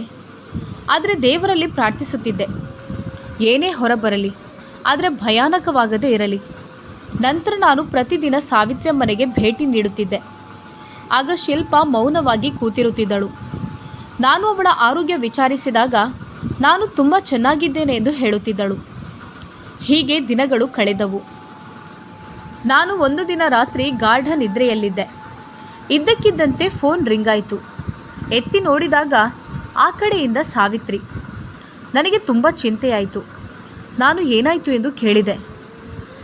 ಆದರೆ ದೇವರಲ್ಲಿ ಪ್ರಾರ್ಥಿಸುತ್ತಿದ್ದೆ. ಏನೇ ಹೊರಬರಲಿ, ಆದರೆ ಭಯಾನಕವಾಗದೇ ಇರಲಿ. ನಂತರ ನಾನು ಪ್ರತಿದಿನ ಸಾವಿತ್ರಿಯ ಮನೆಗೆ ಭೇಟಿ ನೀಡುತ್ತಿದ್ದೆ. ಆಗ ಶಿಲ್ಪ ಮೌನವಾಗಿ ಕೂತಿರುತ್ತಿದ್ದಳು. ನಾನು ಅವಳ ಆರೋಗ್ಯ ವಿಚಾರಿಸಿದಾಗ ನಾನು ತುಂಬ ಚೆನ್ನಾಗಿದ್ದೇನೆ ಎಂದು ಹೇಳುತ್ತಿದ್ದಳು. ಹೀಗೆ ದಿನಗಳು ಕಳೆದವು. ನಾನು ಒಂದು ದಿನ ರಾತ್ರಿ ಗಾಢ ನಿದ್ರೆಯಲ್ಲಿದ್ದೆ. ಇದ್ದಕ್ಕಿದ್ದಂತೆ ಫೋನ್ ರಿಂಗ್ ಆಯಿತು ಎತ್ತಿ ನೋಡಿದಾಗ ಆ ಕಡೆಯಿಂದ ಸಾವಿತ್ರಿ. ನನಗೆ ತುಂಬ ಚಿಂತೆಯಾಯಿತು. ನಾನು ಏನಾಯಿತು ಎಂದು ಕೇಳಿದೆ.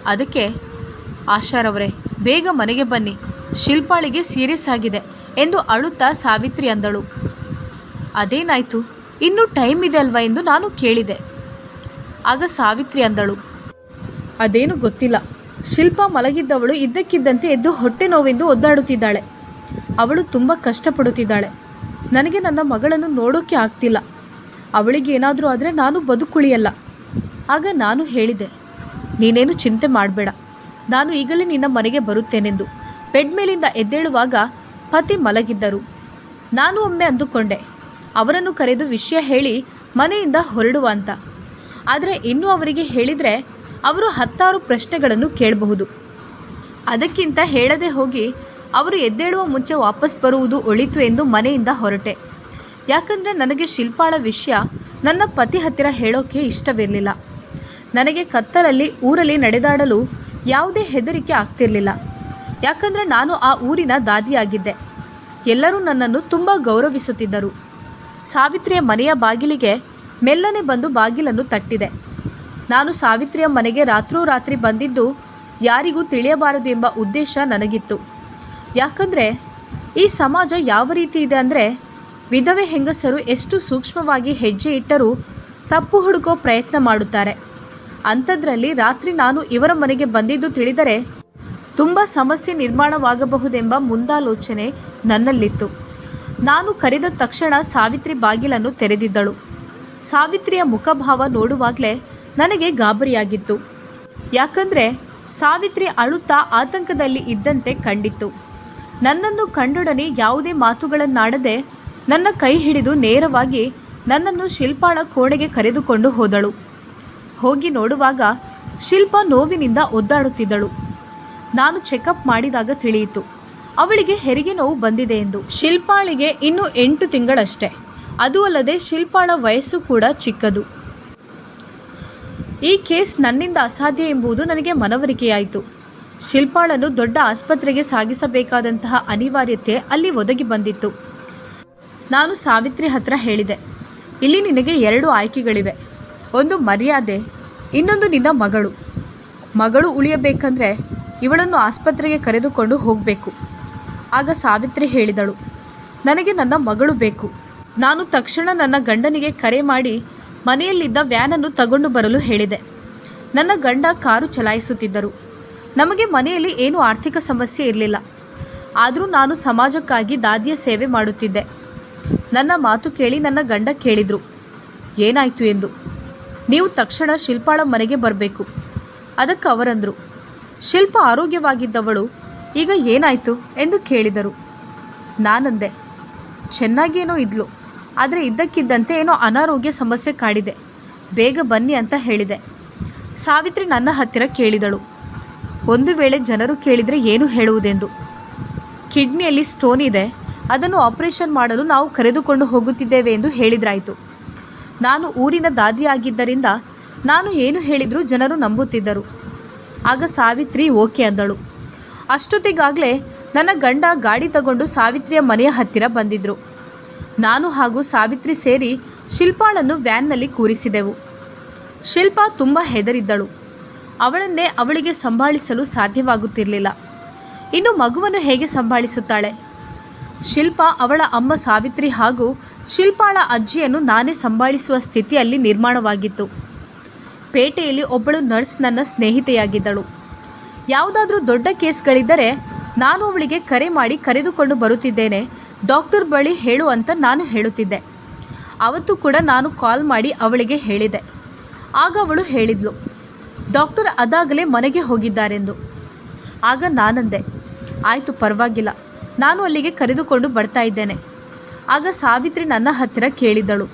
ಅದಕ್ಕೆ ಆಶಾರವರೇ ಬೇಗ ಮನೆಗೆ ಬನ್ನಿ. ಶಿಲ್ಪಾಳಿಗೆ ಸೀರಿಯಸ್ ಆಗಿದೆ ಎಂದು ಅಳುತ್ತಾ ಸಾವಿತ್ರಿ ಅಂದಳು. ಅದೇನಾಯಿತು? ಇನ್ನೂ ಟೈಮ್ ಇದೆ ಅಲ್ವಾ ಎಂದು ನಾನು ಕೇಳಿದೆ. ಆಗ ಸಾವಿತ್ರಿ ಅಂದಳು. ಅದೇನು ಗೊತ್ತಿಲ್ಲ. ಶಿಲ್ಪ ಮಲಗಿದ್ದವಳು ಇದ್ದಕ್ಕಿದ್ದಂತೆ ಎದ್ದು ಹೊಟ್ಟೆ ನೋವೆಂದು ಒದ್ದಾಡುತ್ತಿದ್ದಾಳೆ. ಅವಳು ತುಂಬ ಕಷ್ಟಪಡುತ್ತಿದ್ದಾಳೆ. ನನಗೆ ನನ್ನ ಮಗಳನ್ನು ನೋಡೋಕೆ ಆಗ್ತಿಲ್ಲ. ಅವಳಿಗೆ ಏನಾದರೂ ಆದರೆ ನಾನು ಬದುಕುಳಿಯಲ್ಲ. ಆಗ ನಾನು ಹೇಳಿದೆ, ನೀನೇನು ಚಿಂತೆ ಮಾಡಬೇಡ. ನಾನು ಈಗಲೇ ನಿನ್ನ ಮನೆಗೆ ಬರುತ್ತೇನೆಂದು. ಬೆಡ್ ಮೇಲಿಂದ ಎದ್ದೇಳುವಾಗ ಪತಿ ಮಲಗಿದ್ದರು. ನಾನು ಒಮ್ಮೆ ಅಂದುಕೊಂಡೆ. ಅವರನ್ನು ಕರೆದು ವಿಷಯ ಹೇಳಿ ಮನೆಯಿಂದ ಹೊರಡುವ ಅಂತ. ಆದರೆ ಇನ್ನೂ ಅವರಿಗೆ ಹೇಳಿದರೆ ಅವರು ಹತ್ತಾರು ಪ್ರಶ್ನೆಗಳನ್ನು ಕೇಳಬಹುದು. ಅದಕ್ಕಿಂತ ಹೇಳದೆ ಹೋಗಿ ಅವರು ಎದ್ದೇಳುವ ಮುಂಚೆ ವಾಪಸ್ ಬರುವುದು ಒಳಿತು ಎಂದು ಮನೆಯಿಂದ ಹೊರಟೆ. ಯಾಕಂದರೆ ನನಗೆ ಶಿಲ್ಪಾಳ ವಿಷಯ ನನ್ನ ಪತಿ ಹತ್ತಿರ ಹೇಳೋಕೆ ಇಷ್ಟವಿರಲಿಲ್ಲ. ನನಗೆ ಕತ್ತಲಲ್ಲಿ ಊರಲ್ಲಿ ನಡೆದಾಡಲು ಯಾವುದೇ ಹೆದರಿಕೆ ಆಗ್ತಿರಲಿಲ್ಲ. ಯಾಕಂದರೆ ನಾನು ಆ ಊರಿನ ದಾದಿಯಾಗಿದ್ದೆ. ಎಲ್ಲರೂ ನನ್ನನ್ನು ತುಂಬ ಗೌರವಿಸುತ್ತಿದ್ದರು. ಸಾವಿತ್ರಿಯ ಮನೆಯ ಬಾಗಿಲಿಗೆ ಮೆಲ್ಲನೆ ಬಂದು ಬಾಗಿಲನ್ನು ತಟ್ಟಿದೆ. ನಾನು ಸಾವಿತ್ರಿಯ ಮನೆಗೆ ರಾತ್ರೋರಾತ್ರಿ ಬಂದಿದ್ದು ಯಾರಿಗೂ ತಿಳಿಯಬಾರದು ಎಂಬ ಉದ್ದೇಶ ನನಗಿತ್ತು. ಯಾಕಂದರೆ ಈ ಸಮಾಜ ಯಾವ ರೀತಿ ಇದೆ ಅಂದರೆ ವಿಧವೆ ಹೆಂಗಸರು ಎಷ್ಟು ಸೂಕ್ಷ್ಮವಾಗಿ ಹೆಜ್ಜೆ ಇಟ್ಟರೂ ತಪ್ಪು ಹುಡುಕೋ ಪ್ರಯತ್ನ ಮಾಡುತ್ತಾರೆ. ಅಂಥದ್ರಲ್ಲಿ ರಾತ್ರಿ ನಾನು ಇವರ ಮನೆಗೆ ಬಂದಿದ್ದು ತಿಳಿದರೆ ತುಂಬ ಸಮಸ್ಯೆ ನಿರ್ಮಾಣವಾಗಬಹುದೆಂಬ ಮುಂದಾಲೋಚನೆ ನನ್ನಲ್ಲಿತ್ತು. ನಾನು ಕರೆದ ತಕ್ಷಣ ಸಾವಿತ್ರಿ ಬಾಗಿಲನ್ನು ತೆರೆದಿದ್ದಳು. ಸಾವಿತ್ರಿಯ ಮುಖಭಾವ ನೋಡುವಾಗಲೇ ನನಗೆ ಗಾಬರಿಯಾಗಿತ್ತು. ಯಾಕಂದರೆ ಸಾವಿತ್ರಿ ಅಳುತ್ತಾ ಆತಂಕದಲ್ಲಿ ಇದ್ದಂತೆ ಕಂಡಿತ್ತು. ನನ್ನನ್ನು ಕಂಡೊಡನೆ ಯಾವುದೇ ಮಾತುಗಳನ್ನಾಡದೆ ನನ್ನ ಕೈ ಹಿಡಿದು ನೇರವಾಗಿ ನನ್ನನ್ನು ಶಿಲ್ಪಾಳ ಕೋಣೆಗೆ ಕರೆದುಕೊಂಡು ಹೋದಳು. ಹೋಗಿ ನೋಡುವಾಗ ಶಿಲ್ಪ ನೋವಿನಿಂದ ಒದ್ದಾಡುತ್ತಿದ್ದಳು. ನಾನು ಚೆಕಪ್ ಮಾಡಿದಾಗ ತಿಳಿಯಿತು. ಅವಳಿಗೆ ಹೆರಿಗೆ ನೋವು ಬಂದಿದೆ ಎಂದು. ಶಿಲ್ಪಾಳಿಗೆ ಇನ್ನೂ ಎಂಟು ತಿಂಗಳಷ್ಟೇ. ಅದು ಅಲ್ಲದೆ ಶಿಲ್ಪಾಳ ವಯಸ್ಸು ಕೂಡ ಚಿಕ್ಕದು. ಈ ಕೇಸ್ ನನ್ನಿಂದ ಅಸಾಧ್ಯ ಎಂಬುದು ನನಗೆ ಮನವರಿಕೆಯಾಯಿತು. ಶಿಲ್ಪಾಳನ್ನು ದೊಡ್ಡ ಆಸ್ಪತ್ರೆಗೆ ಸಾಗಿಸಬೇಕಾದಂತಹ ಅನಿವಾರ್ಯತೆ ಅಲ್ಲಿ ಒದಗಿ ಬಂದಿತ್ತು. ನಾನು ಸಾವಿತ್ರಿ ಹತ್ರ ಹೇಳಿದೆ. ಇಲ್ಲಿ ನಿನಗೆ ಎರಡು ಆಯ್ಕೆಗಳಿವೆ. ಒಂದು ಮರ್ಯಾದೆ, ಇನ್ನೊಂದು ನಿನ್ನ ಮಗಳು. ಮಗಳು ಉಳಿಯಬೇಕಂದ್ರೆ ಇವಳನ್ನು ಆಸ್ಪತ್ರೆಗೆ ಕರೆದುಕೊಂಡು ಹೋಗಬೇಕು. ಆಗ ಸಾವಿತ್ರಿ ಹೇಳಿದಳು, ನನಗೆ ನನ್ನ ಮಗಳು ಬೇಕು. ನಾನು ತಕ್ಷಣ ನನ್ನ ಗಂಡನಿಗೆ ಕರೆ ಮಾಡಿ ಮನೆಯಲ್ಲಿದ್ದ ವ್ಯಾನನ್ನು ತಗೊಂಡು ಬರಲು ಹೇಳಿದೆ. ನನ್ನ ಗಂಡ ಕಾರು ಚಲಾಯಿಸುತ್ತಿದ್ದರು. ನಮಗೆ ಮನೆಯಲ್ಲಿ ಏನೂ ಆರ್ಥಿಕ ಸಮಸ್ಯೆ ಇರಲಿಲ್ಲ. ಆದರೂ ನಾನು ಸಮಾಜಕ್ಕಾಗಿ ದಾದಿಯ ಸೇವೆ ಮಾಡುತ್ತಿದ್ದೆ. ನನ್ನ ಮಾತು ಕೇಳಿ ನನ್ನ ಗಂಡ ಕೇಳಿದರು. ಏನಾಯಿತು ಎಂದು. ನೀವು ತಕ್ಷಣ ಶಿಲ್ಪಾಳ ಮನೆಗೆ ಬರಬೇಕು. ಅದಕ್ಕೆ ಅವರಂದರು. ಶಿಲ್ಪ ಆರೋಗ್ಯವಾಗಿದ್ದವಳು. ಈಗ ಏನಾಯಿತು ಎಂದು ಕೇಳಿದರು. ನಾನಂದೆ. ಚೆನ್ನಾಗೇನೋ ಇದ್ಲು. ಆದರೆ ಇದ್ದಕ್ಕಿದ್ದಂತೆ ಏನೋ ಅನಾರೋಗ್ಯ ಸಮಸ್ಯೆ ಕಾಡಿದೆ. ಬೇಗ ಬನ್ನಿ ಅಂತ ಹೇಳಿದೆ. ಸಾವಿತ್ರಿ ನನ್ನ ಹತ್ತಿರ ಕೇಳಿದಳು. ಒಂದು ವೇಳೆ ಜನರು ಕೇಳಿದರೆ ಏನು ಹೇಳುವುದೆಂದು. ಕಿಡ್ನಿಯಲ್ಲಿ ಸ್ಟೋನ್ ಇದೆ. ಅದನ್ನು ಆಪರೇಷನ್ ಮಾಡಲು ನಾವು ಕರೆದುಕೊಂಡು ಹೋಗುತ್ತಿದ್ದೇವೆ ಎಂದು ಹೇಳಿದ್ರಾಯಿತು. ನಾನು ಊರಿನ ದಾದಿಯಾಗಿದ್ದರಿಂದ ನಾನು ಏನು ಹೇಳಿದರೂ ಜನರು ನಂಬುತ್ತಿದ್ದರು. ಆಗ ಸಾವಿತ್ರಿ ಓಕೆ ಅಂದಳು. ಅಷ್ಟೊತ್ತಿಗಾಗಲೇ ನನ್ನ ಗಂಡ ಗಾಡಿ ತಗೊಂಡು ಸಾವಿತ್ರಿಯ ಮನೆಯ ಹತ್ತಿರ ಬಂದಿದ್ದರು ನಾನು ಹಾಗೂ ಸಾವಿತ್ರಿ ಸೇರಿ ಶಿಲ್ಪಾಳನ್ನು ವ್ಯಾನ್ನಲ್ಲಿ ಕೂರಿಸಿದೆವು. ಶಿಲ್ಪ ತುಂಬ ಹೆದರಿದ್ದಳು. ಅವಳನ್ನೇ ಅವಳಿಗೆ ಸಂಭಾಳಿಸಲು ಸಾಧ್ಯವಾಗುತ್ತಿರಲಿಲ್ಲ. ಇನ್ನು ಮಗುವನ್ನು ಹೇಗೆ ಸಂಭಾಳಿಸುತ್ತಾಳೆ? ಶಿಲ್ಪ ಅವಳ ಅಮ್ಮ ಸಾವಿತ್ರಿ ಹಾಗೂ ಶಿಲ್ಪಾಳ ಅಜ್ಜಿಯನ್ನು ನಾನೇ ಸಂಭಾಳಿಸುವ ಸ್ಥಿತಿಯಲ್ಲಿ ನಿರ್ಮಾಣವಾಗಿತ್ತು. ಪೇಟೆಯಲ್ಲಿ ಒಬ್ಬಳು ನರ್ಸ್ ನನ್ನ ಸ್ನೇಹಿತೆಯಾಗಿದ್ದಳು. ಯಾವುದಾದ್ರೂ ದೊಡ್ಡ ಕೇಸ್ಗಳಿದ್ದರೆ ನಾನು ಅವಳಿಗೆ ಕರೆ ಮಾಡಿ ಕರೆದುಕೊಂಡು ಬರುತ್ತಿದ್ದೇನೆ. ಡಾಕ್ಟರ್ ಬಳಿ ಹೇಳು ಅಂತ ನಾನು ಹೇಳುತ್ತಿದ್ದೆ. ಅವತ್ತು ಕೂಡ ನಾನು ಕಾಲ್ ಮಾಡಿ ಅವಳಿಗೆ ಹೇಳಿದೆ. ಆಗ ಅವಳು ಹೇಳಿದ್ಲು, ಡಾಕ್ಟರ್ ಅದಾಗಲೇ ಮನೆಗೆ ಹೋಗಿದ್ದಾರೆಂದು. ಆಗ ನಾನಂದೆ, ಆಯಿತು ಪರವಾಗಿಲ್ಲ. ನಾನು ಅಲ್ಲಿಗೆ ಕರೆದುಕೊಂಡು ಬರ್ತಾ ಇದ್ದೇನೆ. ಆಗ ಸಾವಿತ್ರಿ ನನ್ನ ಹತ್ತಿರ ಕೇಳಿದಳು.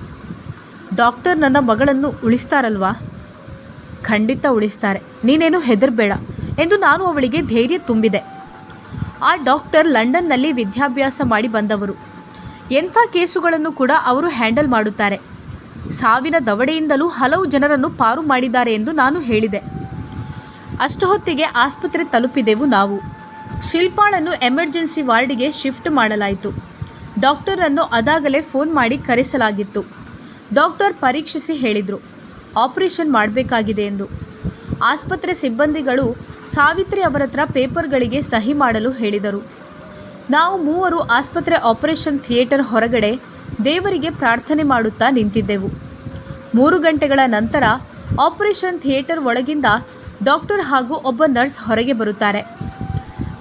ಡಾಕ್ಟರ್ ನನ್ನ ಮಗಳನ್ನು ಉಳಿಸ್ತಾರಲ್ವಾ? ಖಂಡಿತ ಉಳಿಸ್ತಾರೆ. ನೀನೇನು ಹೆದರಬೇಡ ಎಂದು ನಾನು ಅವಳಿಗೆ ಧೈರ್ಯ ತುಂಬಿದೆ. ಆ ಡಾಕ್ಟರ್ ಲಂಡನ್ನಲ್ಲಿ ವಿದ್ಯಾಭ್ಯಾಸ ಮಾಡಿ ಬಂದವರು. ಎಂಥ ಕೇಸುಗಳನ್ನು ಕೂಡ ಅವರು ಹ್ಯಾಂಡಲ್ ಮಾಡುತ್ತಾರೆ. ಸಾವಿನ ದವಡೆಯಿಂದಲೂ ಹಲವು ಜನರನ್ನು ಪಾರು ಮಾಡಿದ್ದಾರೆ ಎಂದು ನಾನು ಹೇಳಿದೆ. ಅಷ್ಟು ಹೊತ್ತಿಗೆ ಆಸ್ಪತ್ರೆ ತಲುಪಿದೆವು ನಾವು. ಶಿಲ್ಪಾಳನ್ನು ಎಮರ್ಜೆನ್ಸಿ ವಾರ್ಡಿಗೆ ಶಿಫ್ಟ್ ಮಾಡಲಾಯಿತು. ಡಾಕ್ಟರನ್ನು ಅದಾಗಲೇ ಫೋನ್ ಮಾಡಿ ಕರೆಸಲಾಗಿತ್ತು. ಡಾಕ್ಟರ್ ಪರೀಕ್ಷಿಸಿ ಹೇಳಿದರು, ಆಪರೇಷನ್ ಮಾಡಬೇಕಾಗಿದೆ ಎಂದು. ಆಸ್ಪತ್ರೆ ಸಿಬ್ಬಂದಿಗಳು ಸಾವಿತ್ರಿ ಅವರ ಹತ್ರ ಪೇಪರ್ಗಳಿಗೆ ಸಹಿ ಮಾಡಲು ಹೇಳಿದರು. ನಾವು ಮೂವರು ಆಸ್ಪತ್ರೆ ಆಪರೇಷನ್ ಥಿಯೇಟರ್ ಹೊರಗಡೆ ದೇವರಿಗೆ ಪ್ರಾರ್ಥನೆ ಮಾಡುತ್ತಾ ನಿಂತಿದ್ದೆವು. ಮೂರು ಗಂಟೆಗಳ ನಂತರ ಆಪರೇಷನ್ ಥಿಯೇಟರ್ ಒಳಗಿಂದ ಡಾಕ್ಟರ್ ಹಾಗೂ ಒಬ್ಬ ನರ್ಸ್ ಹೊರಗೆ ಬರುತ್ತಾರೆ.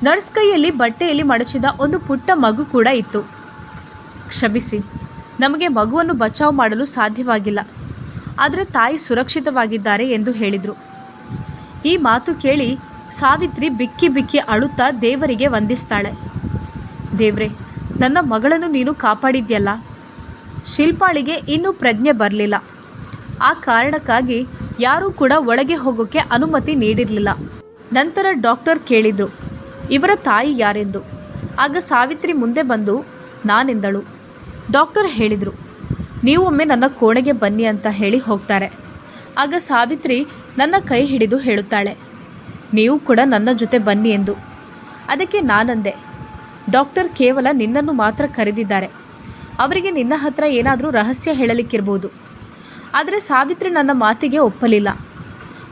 ನರ್ಸ್ ಕೈಯಲ್ಲಿ ಬಟ್ಟೆಯಲ್ಲಿ ಮಡಚಿದ ಒಂದು ಪುಟ್ಟ ಮಗು ಕೂಡ ಇತ್ತು. ಕ್ಷಮಿಸಿ, ನಮಗೆ ಮಗುವನ್ನು ಬಚಾವ್ ಮಾಡಲು ಸಾಧ್ಯವಾಗಿಲ್ಲ. ಆದರೆ ತಾಯಿ ಸುರಕ್ಷಿತವಾಗಿದ್ದಾರೆ ಎಂದು ಹೇಳಿದರು. ಈ ಮಾತು ಕೇಳಿ ಸಾವಿತ್ರಿ ಬಿಕ್ಕಿ ಬಿಕ್ಕಿ ಅಳುತ್ತಾ ದೇವರಿಗೆ ವಂದಿಸ್ತಾಳೆ. ದೇವ್ರೆ, ನನ್ನ ಮಗಳನ್ನು ನೀನು ಕಾಪಾಡಿದ್ಯಲ್ಲ? ಶಿಲ್ಪಾಳಿಗೆ ಇನ್ನೂ ಪ್ರಜ್ಞೆ ಬರಲಿಲ್ಲ. ಆ ಕಾರಣಕ್ಕಾಗಿ ಯಾರೂ ಕೂಡ ಒಳಗೆ ಹೋಗೋಕ್ಕೆ ಅನುಮತಿ ನೀಡಿರಲಿಲ್ಲ. ನಂತರ ಡಾಕ್ಟರ್ ಕೇಳಿದರು. ಇವರ ತಾಯಿ ಯಾರೆಂದು? ಆಗ ಸಾವಿತ್ರಿ ಮುಂದೆ ಬಂದು, ನಾನೆಂದಳು? ಡಾಕ್ಟರ್ ಹೇಳಿದರು, ನೀವು ಒಮ್ಮೆ ನನ್ನ ಕೋಣೆಗೆ ಬನ್ನಿ ಅಂತ ಹೇಳಿ ಹೋಗ್ತಾರೆ. ಆಗ ಸಾವಿತ್ರಿ ನನ್ನ ಕೈ ಹಿಡಿದು ಹೇಳುತ್ತಾಳೆ, ನೀವು ಕೂಡ ನನ್ನ ಜೊತೆ ಬನ್ನಿ ಎಂದು. ಅದಕ್ಕೆ ನಾನಂದೆ, ಡಾಕ್ಟರ್ ಕೇವಲ ನಿನ್ನನ್ನು ಮಾತ್ರ ಕರೆದಿದ್ದಾರೆ. ಅವರಿಗೆ ನಿನ್ನ ಹತ್ರ ಏನಾದರೂ ರಹಸ್ಯ ಹೇಳಲಿಕ್ಕಿರ್ಬೋದು. ಆದರೆ ಸಾವಿತ್ರಿ ನನ್ನ ಮಾತಿಗೆ ಒಪ್ಪಲಿಲ್ಲ.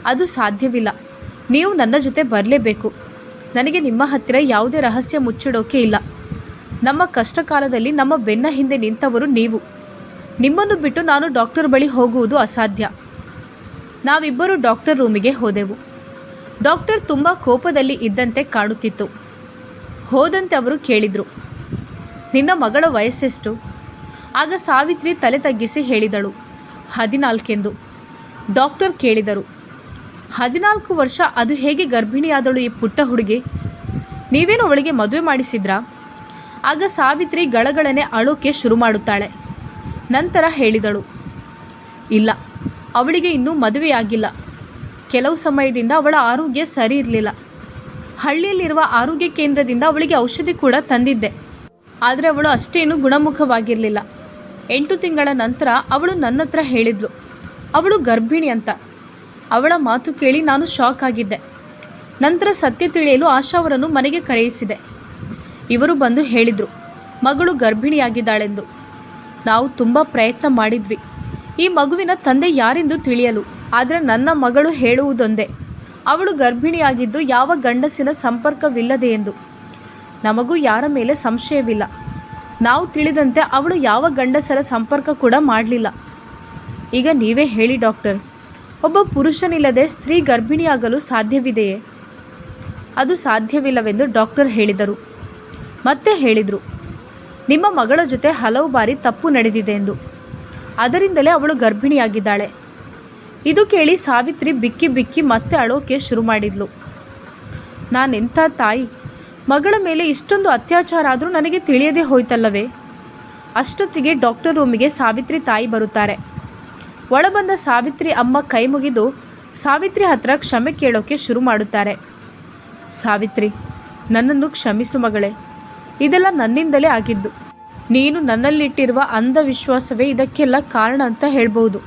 ಅದು ಸಾಧ್ಯವಿಲ್ಲ. ನೀವು ನನ್ನ ಜೊತೆ ಬರಲೇಬೇಕು. ನನಗೆ ನಿಮ್ಮ ಹತ್ತಿರ ಯಾವುದೇ ರಹಸ್ಯ ಮುಚ್ಚಿಡೋಕೆ ಇಲ್ಲ. ನಮ್ಮ ಕಷ್ಟ ಕಾಲದಲ್ಲಿ ನಮ್ಮ ಬೆನ್ನ ಹಿಂದೆ ನಿಂತವರು ನೀವು. ನಿಮ್ಮನ್ನು ಬಿಟ್ಟು ನಾನು ಡಾಕ್ಟರ್ ಬಳಿ ಹೋಗುವುದು ಅಸಾಧ್ಯ. ನಾವಿಬ್ಬರು ಡಾಕ್ಟರ್ ರೂಮಿಗೆ ಹೋದೆವು. ಡಾಕ್ಟರ್ ತುಂಬ ಕೋಪದಲ್ಲಿ ಇದ್ದಂತೆ ಕಾಣುತ್ತಿತ್ತು. ಹೋದಂತೆ ಅವರು ಕೇಳಿದರು, ನಿನ್ನ ಮಗಳ ವಯಸ್ಸೆಷ್ಟು? ಆಗ ಸಾವಿತ್ರಿ ತಲೆ ತಗ್ಗಿಸಿ ಹೇಳಿದಳು, ಹದಿನಾಲ್ಕೆಂದು. ಡಾಕ್ಟರ್ ಕೇಳಿದರು ಹದಿನಾಲ್ಕು ವರ್ಷ ಅದು ಹೇಗೆ ಗರ್ಭಿಣಿಯಾದಳು ಈ ಪುಟ್ಟ ಹುಡುಗಿ? ನೀವೇನು ಅವಳಿಗೆ ಮದುವೆ ಮಾಡಿಸಿದ್ರಾ? ಆಗ ಸಾವಿತ್ರಿ ಗಳಗಳನೆ ಅಳೋಕೆ ಶುರು ಮಾಡುತ್ತಾಳೆ. ನಂತರ ಹೇಳಿದಳು, ಇಲ್ಲ, ಅವಳಿಗೆ ಇನ್ನೂ ಮದುವೆಯಾಗಿಲ್ಲ. ಕೆಲವು ಸಮಯದಿಂದ ಅವಳ ಆರೋಗ್ಯ ಸರಿ ಇರಲಿಲ್ಲ. ಹಳ್ಳಿಯಲ್ಲಿರುವ ಆರೋಗ್ಯ ಕೇಂದ್ರದಿಂದ ಅವಳಿಗೆ ಔಷಧಿ ಕೂಡ ತಂದಿದ್ದೆ. ಆದರೆ ಅವಳು ಅಷ್ಟೇನು ಗುಣಮುಖವಾಗಿರಲಿಲ್ಲ. ಎಂಟು ತಿಂಗಳ ನಂತರ ಅವಳು ನನ್ನ ಹತ್ರ ಹೇಳಿದ್ಲು, ಅವಳು ಗರ್ಭಿಣಿ ಅಂತ. ಅವಳ ಮಾತು ಕೇಳಿ ನಾನು ಶಾಕ್ ಆಗಿದ್ದೆ. ನಂತರ ಸತ್ಯ ತಿಳಿಯಲು ಆಶಾ ಅವರನ್ನು ಮನೆಗೆ ಕರೆಯಿಸಿದೆ. ಇವರು ಬಂದು ಹೇಳಿದರು, ಮಗಳು ಗರ್ಭಿಣಿಯಾಗಿದ್ದಾಳೆಂದು. ನಾವು ತುಂಬ ಪ್ರಯತ್ನ ಮಾಡಿದ್ವಿ. ಈ ಮಗುವಿನ ತಂದೆ ಯಾರೆಂದು ತಿಳಿಯಲು, ಆದರೆ ನನ್ನ ಮಗಳು ಹೇಳುವುದೊಂದೇ. ಅವಳು ಗರ್ಭಿಣಿಯಾಗಿದ್ದು ಯಾವ ಗಂಡಸಿನ ಸಂಪರ್ಕವಿಲ್ಲದೆ ಎಂದು. ನಮಗೂ ಯಾರ ಮೇಲೆ ಸಂಶಯವಿಲ್ಲ. ನಾವು ತಿಳಿದಂತೆ ಅವಳು ಯಾವ ಗಂಡಸರ ಸಂಪರ್ಕ ಕೂಡ ಮಾಡಲಿಲ್ಲ. ಈಗ ನೀವೇ ಹೇಳಿ ಡಾಕ್ಟರ್. ಒಬ್ಬ ಪುರುಷನಿಲ್ಲದೆ ಸ್ತ್ರೀ ಗರ್ಭಿಣಿಯಾಗಲು ಸಾಧ್ಯವಿದೆಯೇ? ಅದು ಸಾಧ್ಯವಿಲ್ಲವೆಂದು ಡಾಕ್ಟರ್ ಹೇಳಿದರು. ಮತ್ತೆ ಹೇಳಿದರು, ನಿಮ್ಮ ಮಗಳ ಜೊತೆ ಹಲವು ಬಾರಿ ತಪ್ಪು ನಡೆದಿದೆ ಎಂದು. ಅದರಿಂದಲೇ ಅವಳು ಗರ್ಭಿಣಿಯಾಗಿದ್ದಾಳೆ. ಇದು ಕೇಳಿ ಸಾವಿತ್ರಿ ಬಿಕ್ಕಿ ಬಿಕ್ಕಿ ಮತ್ತೆ ಅಳೋಕೆ ಶುರು ಮಾಡಿದ್ಲು. ನಾನೆಂಥ ತಾಯಿ? ಮಗಳ ಮೇಲೆ ಇಷ್ಟೊಂದು ಅತ್ಯಾಚಾರ ಆದರೂ ನನಗೆ ತಿಳಿಯದೇ ಹೋಯ್ತಲ್ಲವೇ? ಅಷ್ಟೊತ್ತಿಗೆ ಡಾಕ್ಟರ್ ರೂಮಿಗೆ ಸಾವಿತ್ರಿ ತಾಯಿ ಬರುತ್ತಾರೆ. ಒಳಬಂದ ಸಾವಿತ್ರಿ ಅಮ್ಮ ಕೈ ಮುಗಿದು ಸಾವಿತ್ರಿ ಹತ್ರ ಕ್ಷಮೆ ಕೇಳೋಕೆ ಶುರು ಮಾಡುತ್ತಾರೆ. ಸಾವಿತ್ರಿ, ನನ್ನನ್ನು ಕ್ಷಮಿಸು ಮಗಳೇ. ಇದೆಲ್ಲ ನನ್ನಿಂದಲೇ ಆಗಿದ್ದು. ನೀನು ನನ್ನಲ್ಲಿಟ್ಟಿರುವ ಅಂಧವಿಶ್ವಾಸವೇ ಇದಕ್ಕೆಲ್ಲ ಕಾರಣ ಅಂತ ಹೇಳ್ಬೋದು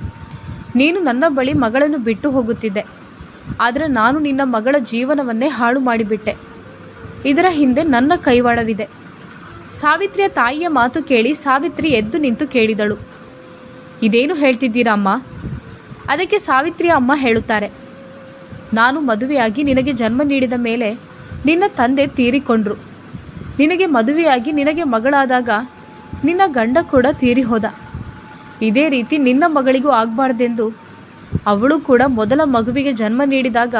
ನೀನು ನನ್ನ ಬಳಿ ಮಗಳನ್ನು ಬಿಟ್ಟು ಹೋಗುತ್ತಿದ್ದೆ. ಆದರೆ ನಾನು ನಿನ್ನ ಮಗಳ ಜೀವನವನ್ನೇ ಹಾಳು ಮಾಡಿಬಿಟ್ಟೆ. ಇದರ ಹಿಂದೆ ನನ್ನ ಕೈವಾಡವಿದೆ. ಸಾವಿತ್ರಿಯ ತಾಯಿಯ ಮಾತು ಕೇಳಿ ಸಾವಿತ್ರಿ ಎದ್ದು ನಿಂತು ಕೇಳಿದಳು. ಇದೇನು ಹೇಳ್ತಿದ್ದೀರಾ ಅಮ್ಮ? ಅದಕ್ಕೆ ಸಾವಿತ್ರಿಯ ಅಮ್ಮ ಹೇಳುತ್ತಾರೆ. ನಾನು ಮದುವೆಯಾಗಿ ನಿನಗೆ ಜನ್ಮ ನೀಡಿದ ಮೇಲೆ ನಿನ್ನ ತಂದೆ ತೀರಿಕೊಂಡ್ರು. ನಿನಗೆ ಮದುವೆಯಾಗಿ ನಿನಗೆ ಮಗಳಾದಾಗ ನಿನ್ನ ಗಂಡ ಕೂಡ ತೀರಿ ಹೋದ ಇದೇ ರೀತಿ ನಿನ್ನ ಮಗಳಿಗೂ ಆಗಬಾರ್ದೆಂದು ಅವಳು ಕೂಡ ಮೊದಲ ಮಗುವಿಗೆ ಜನ್ಮ ನೀಡಿದಾಗ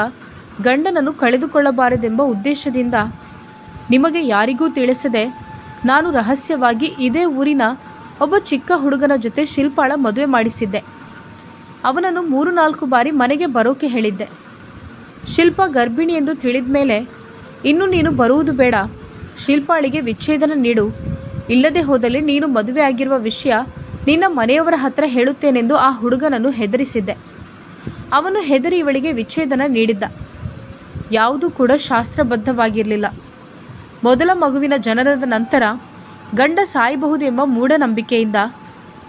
ಗಂಡನನ್ನು ಕಳೆದುಕೊಳ್ಳಬಾರದೆಂಬ ಉದ್ದೇಶದಿಂದ ನಿಮಗೆ ಯಾರಿಗೂ ತಿಳಿಸದೆ ನಾನು ರಹಸ್ಯವಾಗಿ ಇದೇ ಊರಿನ ಒಬ್ಬ ಚಿಕ್ಕ ಹುಡುಗನ ಜೊತೆ ಶಿಲ್ಪಾಳ ಮದುವೆ ಮಾಡಿಸಿದ್ದೆ. ಅವನನ್ನು ಮೂರು ನಾಲ್ಕು ಬಾರಿ ಮನೆಗೆ ಬರೋಕೆ ಹೇಳಿದ್ದೆ. ಶಿಲ್ಪ ಗರ್ಭಿಣಿ ಎಂದು ತಿಳಿದ ಮೇಲೆ, ಇನ್ನು ನೀನು ಬರುವುದು ಬೇಡ. ಶಿಲ್ಪಾಳಿಗೆ ವಿಚ್ಛೇದನ ನೀಡು. ಇಲ್ಲದೆ ಹೋದಲ್ಲಿ ನೀನು ಮದುವೆ ಆಗಿರುವ ವಿಷಯ ನಿನ್ನ ಮನೆಯವರ ಹತ್ರ ಹೇಳುತ್ತೇನೆಂದು ಆ ಹುಡುಗನನ್ನು ಹೆದರಿಸಿದ್ದೆ. ಅವನು ಹೆದರಿ ಇವಳಿಗೆ ವಿಚ್ಛೇದನ ನೀಡಿದ್ದ. ಯಾವುದೂ ಕೂಡ ಶಾಸ್ತ್ರಬದ್ಧವಾಗಿರಲಿಲ್ಲ. ಮೊದಲ ಮಗುವಿನ ಜನನದ ನಂತರ ಗಂಡ ಸಾಯಬಹುದು ಎಂಬ ಮೂಢನಂಬಿಕೆಯಿಂದ.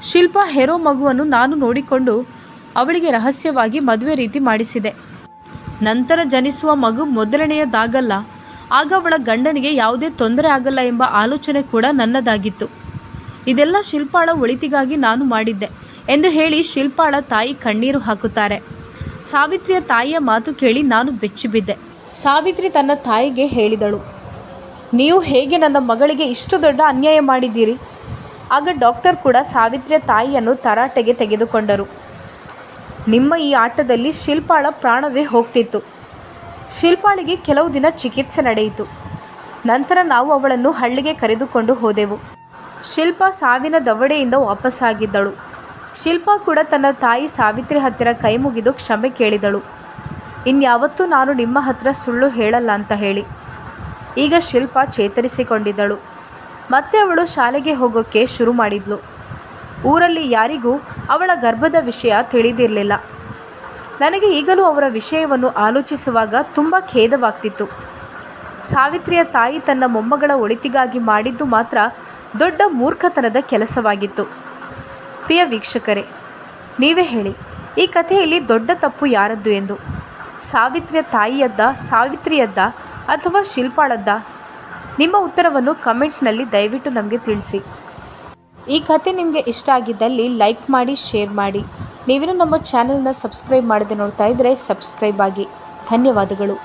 ಶಿಲ್ಪ ಹೆರೋ ಮಗುವನ್ನು ನಾನು ನೋಡಿಕೊಂಡು ಅವಳಿಗೆ ರಹಸ್ಯವಾಗಿ ಮದುವೆ ರೀತಿ ಮಾಡಿಸಿದೆ. ನಂತರ ಜನಿಸುವ ಮಗು ಮೊದಲನೆಯದಾಗಲ್ಲ. ಆಗ ಅವಳ ಗಂಡನಿಗೆ ಯಾವುದೇ ತೊಂದರೆ ಆಗಲ್ಲ ಎಂಬ ಆಲೋಚನೆ ಕೂಡ ನನ್ನದಾಗಿತ್ತು. ಇದೆಲ್ಲ ಶಿಲ್ಪಾಳ ಒಳಿತಿಗಾಗಿ ನಾನು ಮಾಡಿದ್ದೆ ಎಂದು ಹೇಳಿ ಶಿಲ್ಪಾಳ ತಾಯಿ ಕಣ್ಣೀರು ಹಾಕುತ್ತಾರೆ. ಸಾವಿತ್ರಿಯ ತಾಯಿಯ ಮಾತು ಕೇಳಿ ನಾನು ಬೆಚ್ಚಿಬಿದ್ದೆ. ಸಾವಿತ್ರಿ ತನ್ನ ತಾಯಿಗೆ ಹೇಳಿದಳು. ನೀವು ಹೇಗೆ ನನ್ನ ಮಗಳಿಗೆ ಇಷ್ಟು ದೊಡ್ಡ ಅನ್ಯಾಯ ಮಾಡಿದ್ದೀರಿ? ಆಗ ಡಾಕ್ಟರ್ ಕೂಡ ಸಾವಿತ್ರಿಯ ತಾಯಿಯನ್ನು ತರಾಟೆಗೆ ತೆಗೆದುಕೊಂಡರು. ನಿಮ್ಮ ಈ ಆಟದಲ್ಲಿ ಶಿಲ್ಪಾಳ ಪ್ರಾಣವೇ ಹೋಗ್ತಿತ್ತು. ಶಿಲ್ಪಾಳಿಗೆ ಕೆಲವು ದಿನ ಚಿಕಿತ್ಸೆ ನಡೆಯಿತು. ನಂತರ ನಾವು ಅವಳನ್ನು ಹಳ್ಳಿಗೆ ಕರೆದುಕೊಂಡು ಹೋದೆವು. ಶಿಲ್ಪ ಸಾವಿನ ದವಡೆಯಿಂದ ವಾಪಸ್ಸಾಗಿದ್ದಳು. ಶಿಲ್ಪ ಕೂಡ ತನ್ನ ತಾಯಿ ಸಾವಿತ್ರಿ ಹತ್ತಿರ ಕೈ ಮುಗಿದು ಕ್ಷಮೆ ಕೇಳಿದಳು. ಇನ್ಯಾವತ್ತೂ ನಾನು ನಿಮ್ಮ ಹತ್ರ ಸುಳ್ಳು ಹೇಳಲ್ಲ ಅಂತ ಹೇಳಿ. ಈಗ ಶಿಲ್ಪ ಚೇತರಿಸಿಕೊಂಡಿದ್ದಳು. ಮತ್ತೆ ಅವಳು ಶಾಲೆಗೆ ಹೋಗೋಕ್ಕೆ ಶುರು ಮಾಡಿದ್ಲು. ಊರಲ್ಲಿ ಯಾರಿಗೂ ಅವಳ ಗರ್ಭದ ವಿಷಯ ತಿಳಿದಿರಲಿಲ್ಲ. ನನಗೆ ಈಗಲೂ ಅವರ ವಿಷಯವನ್ನು ಆಲೋಚಿಸುವಾಗ ತುಂಬ ಖೇದವಾಗ್ತಿತ್ತು. ಸಾವಿತ್ರಿಯ ತಾಯಿ ತನ್ನ ಮೊಮ್ಮಗಳ ಒಳಿತಿಗಾಗಿ ಮಾಡಿದ್ದು ಮಾತ್ರ ದೊಡ್ಡ ಮೂರ್ಖತನದ ಕೆಲಸವಾಗಿತ್ತು. ಪ್ರಿಯ ವೀಕ್ಷಕರೇ, ನೀವೇ ಹೇಳಿ, ಈ ಕಥೆಯಲ್ಲಿ ದೊಡ್ಡ ತಪ್ಪು ಯಾರದ್ದು ಎಂದು? ಸಾವಿತ್ರಿಯ ತಾಯಿಯದ್ದ, ಸಾವಿತ್ರಿಯದ್ದ ಅಥವಾ ಶಿಲ್ಪಾಳದ್ದ? ನಿಮ್ಮ ಉತ್ತರವನ್ನು ಕಮೆಂಟ್ನಲ್ಲಿ ದಯವಿಟ್ಟು ನಮಗೆ ತಿಳಿಸಿ. ಈ ಕತೆ ನಿಮಗೆ ಇಷ್ಟ ಆಗಿದ್ದಲ್ಲಿ ಲೈಕ್ ಮಾಡಿ, ಶೇರ್ ಮಾಡಿ. ನೀವೇನು ನಮ್ಮ ಚಾನಲ್ನ ಸಬ್ಸ್ಕ್ರೈಬ್ ಮಾಡದೆ ನೋಡ್ತಾ ಇದ್ದರೆ ಸಬ್ಸ್ಕ್ರೈಬ್ ಆಗಿ. ಧನ್ಯವಾದಗಳು.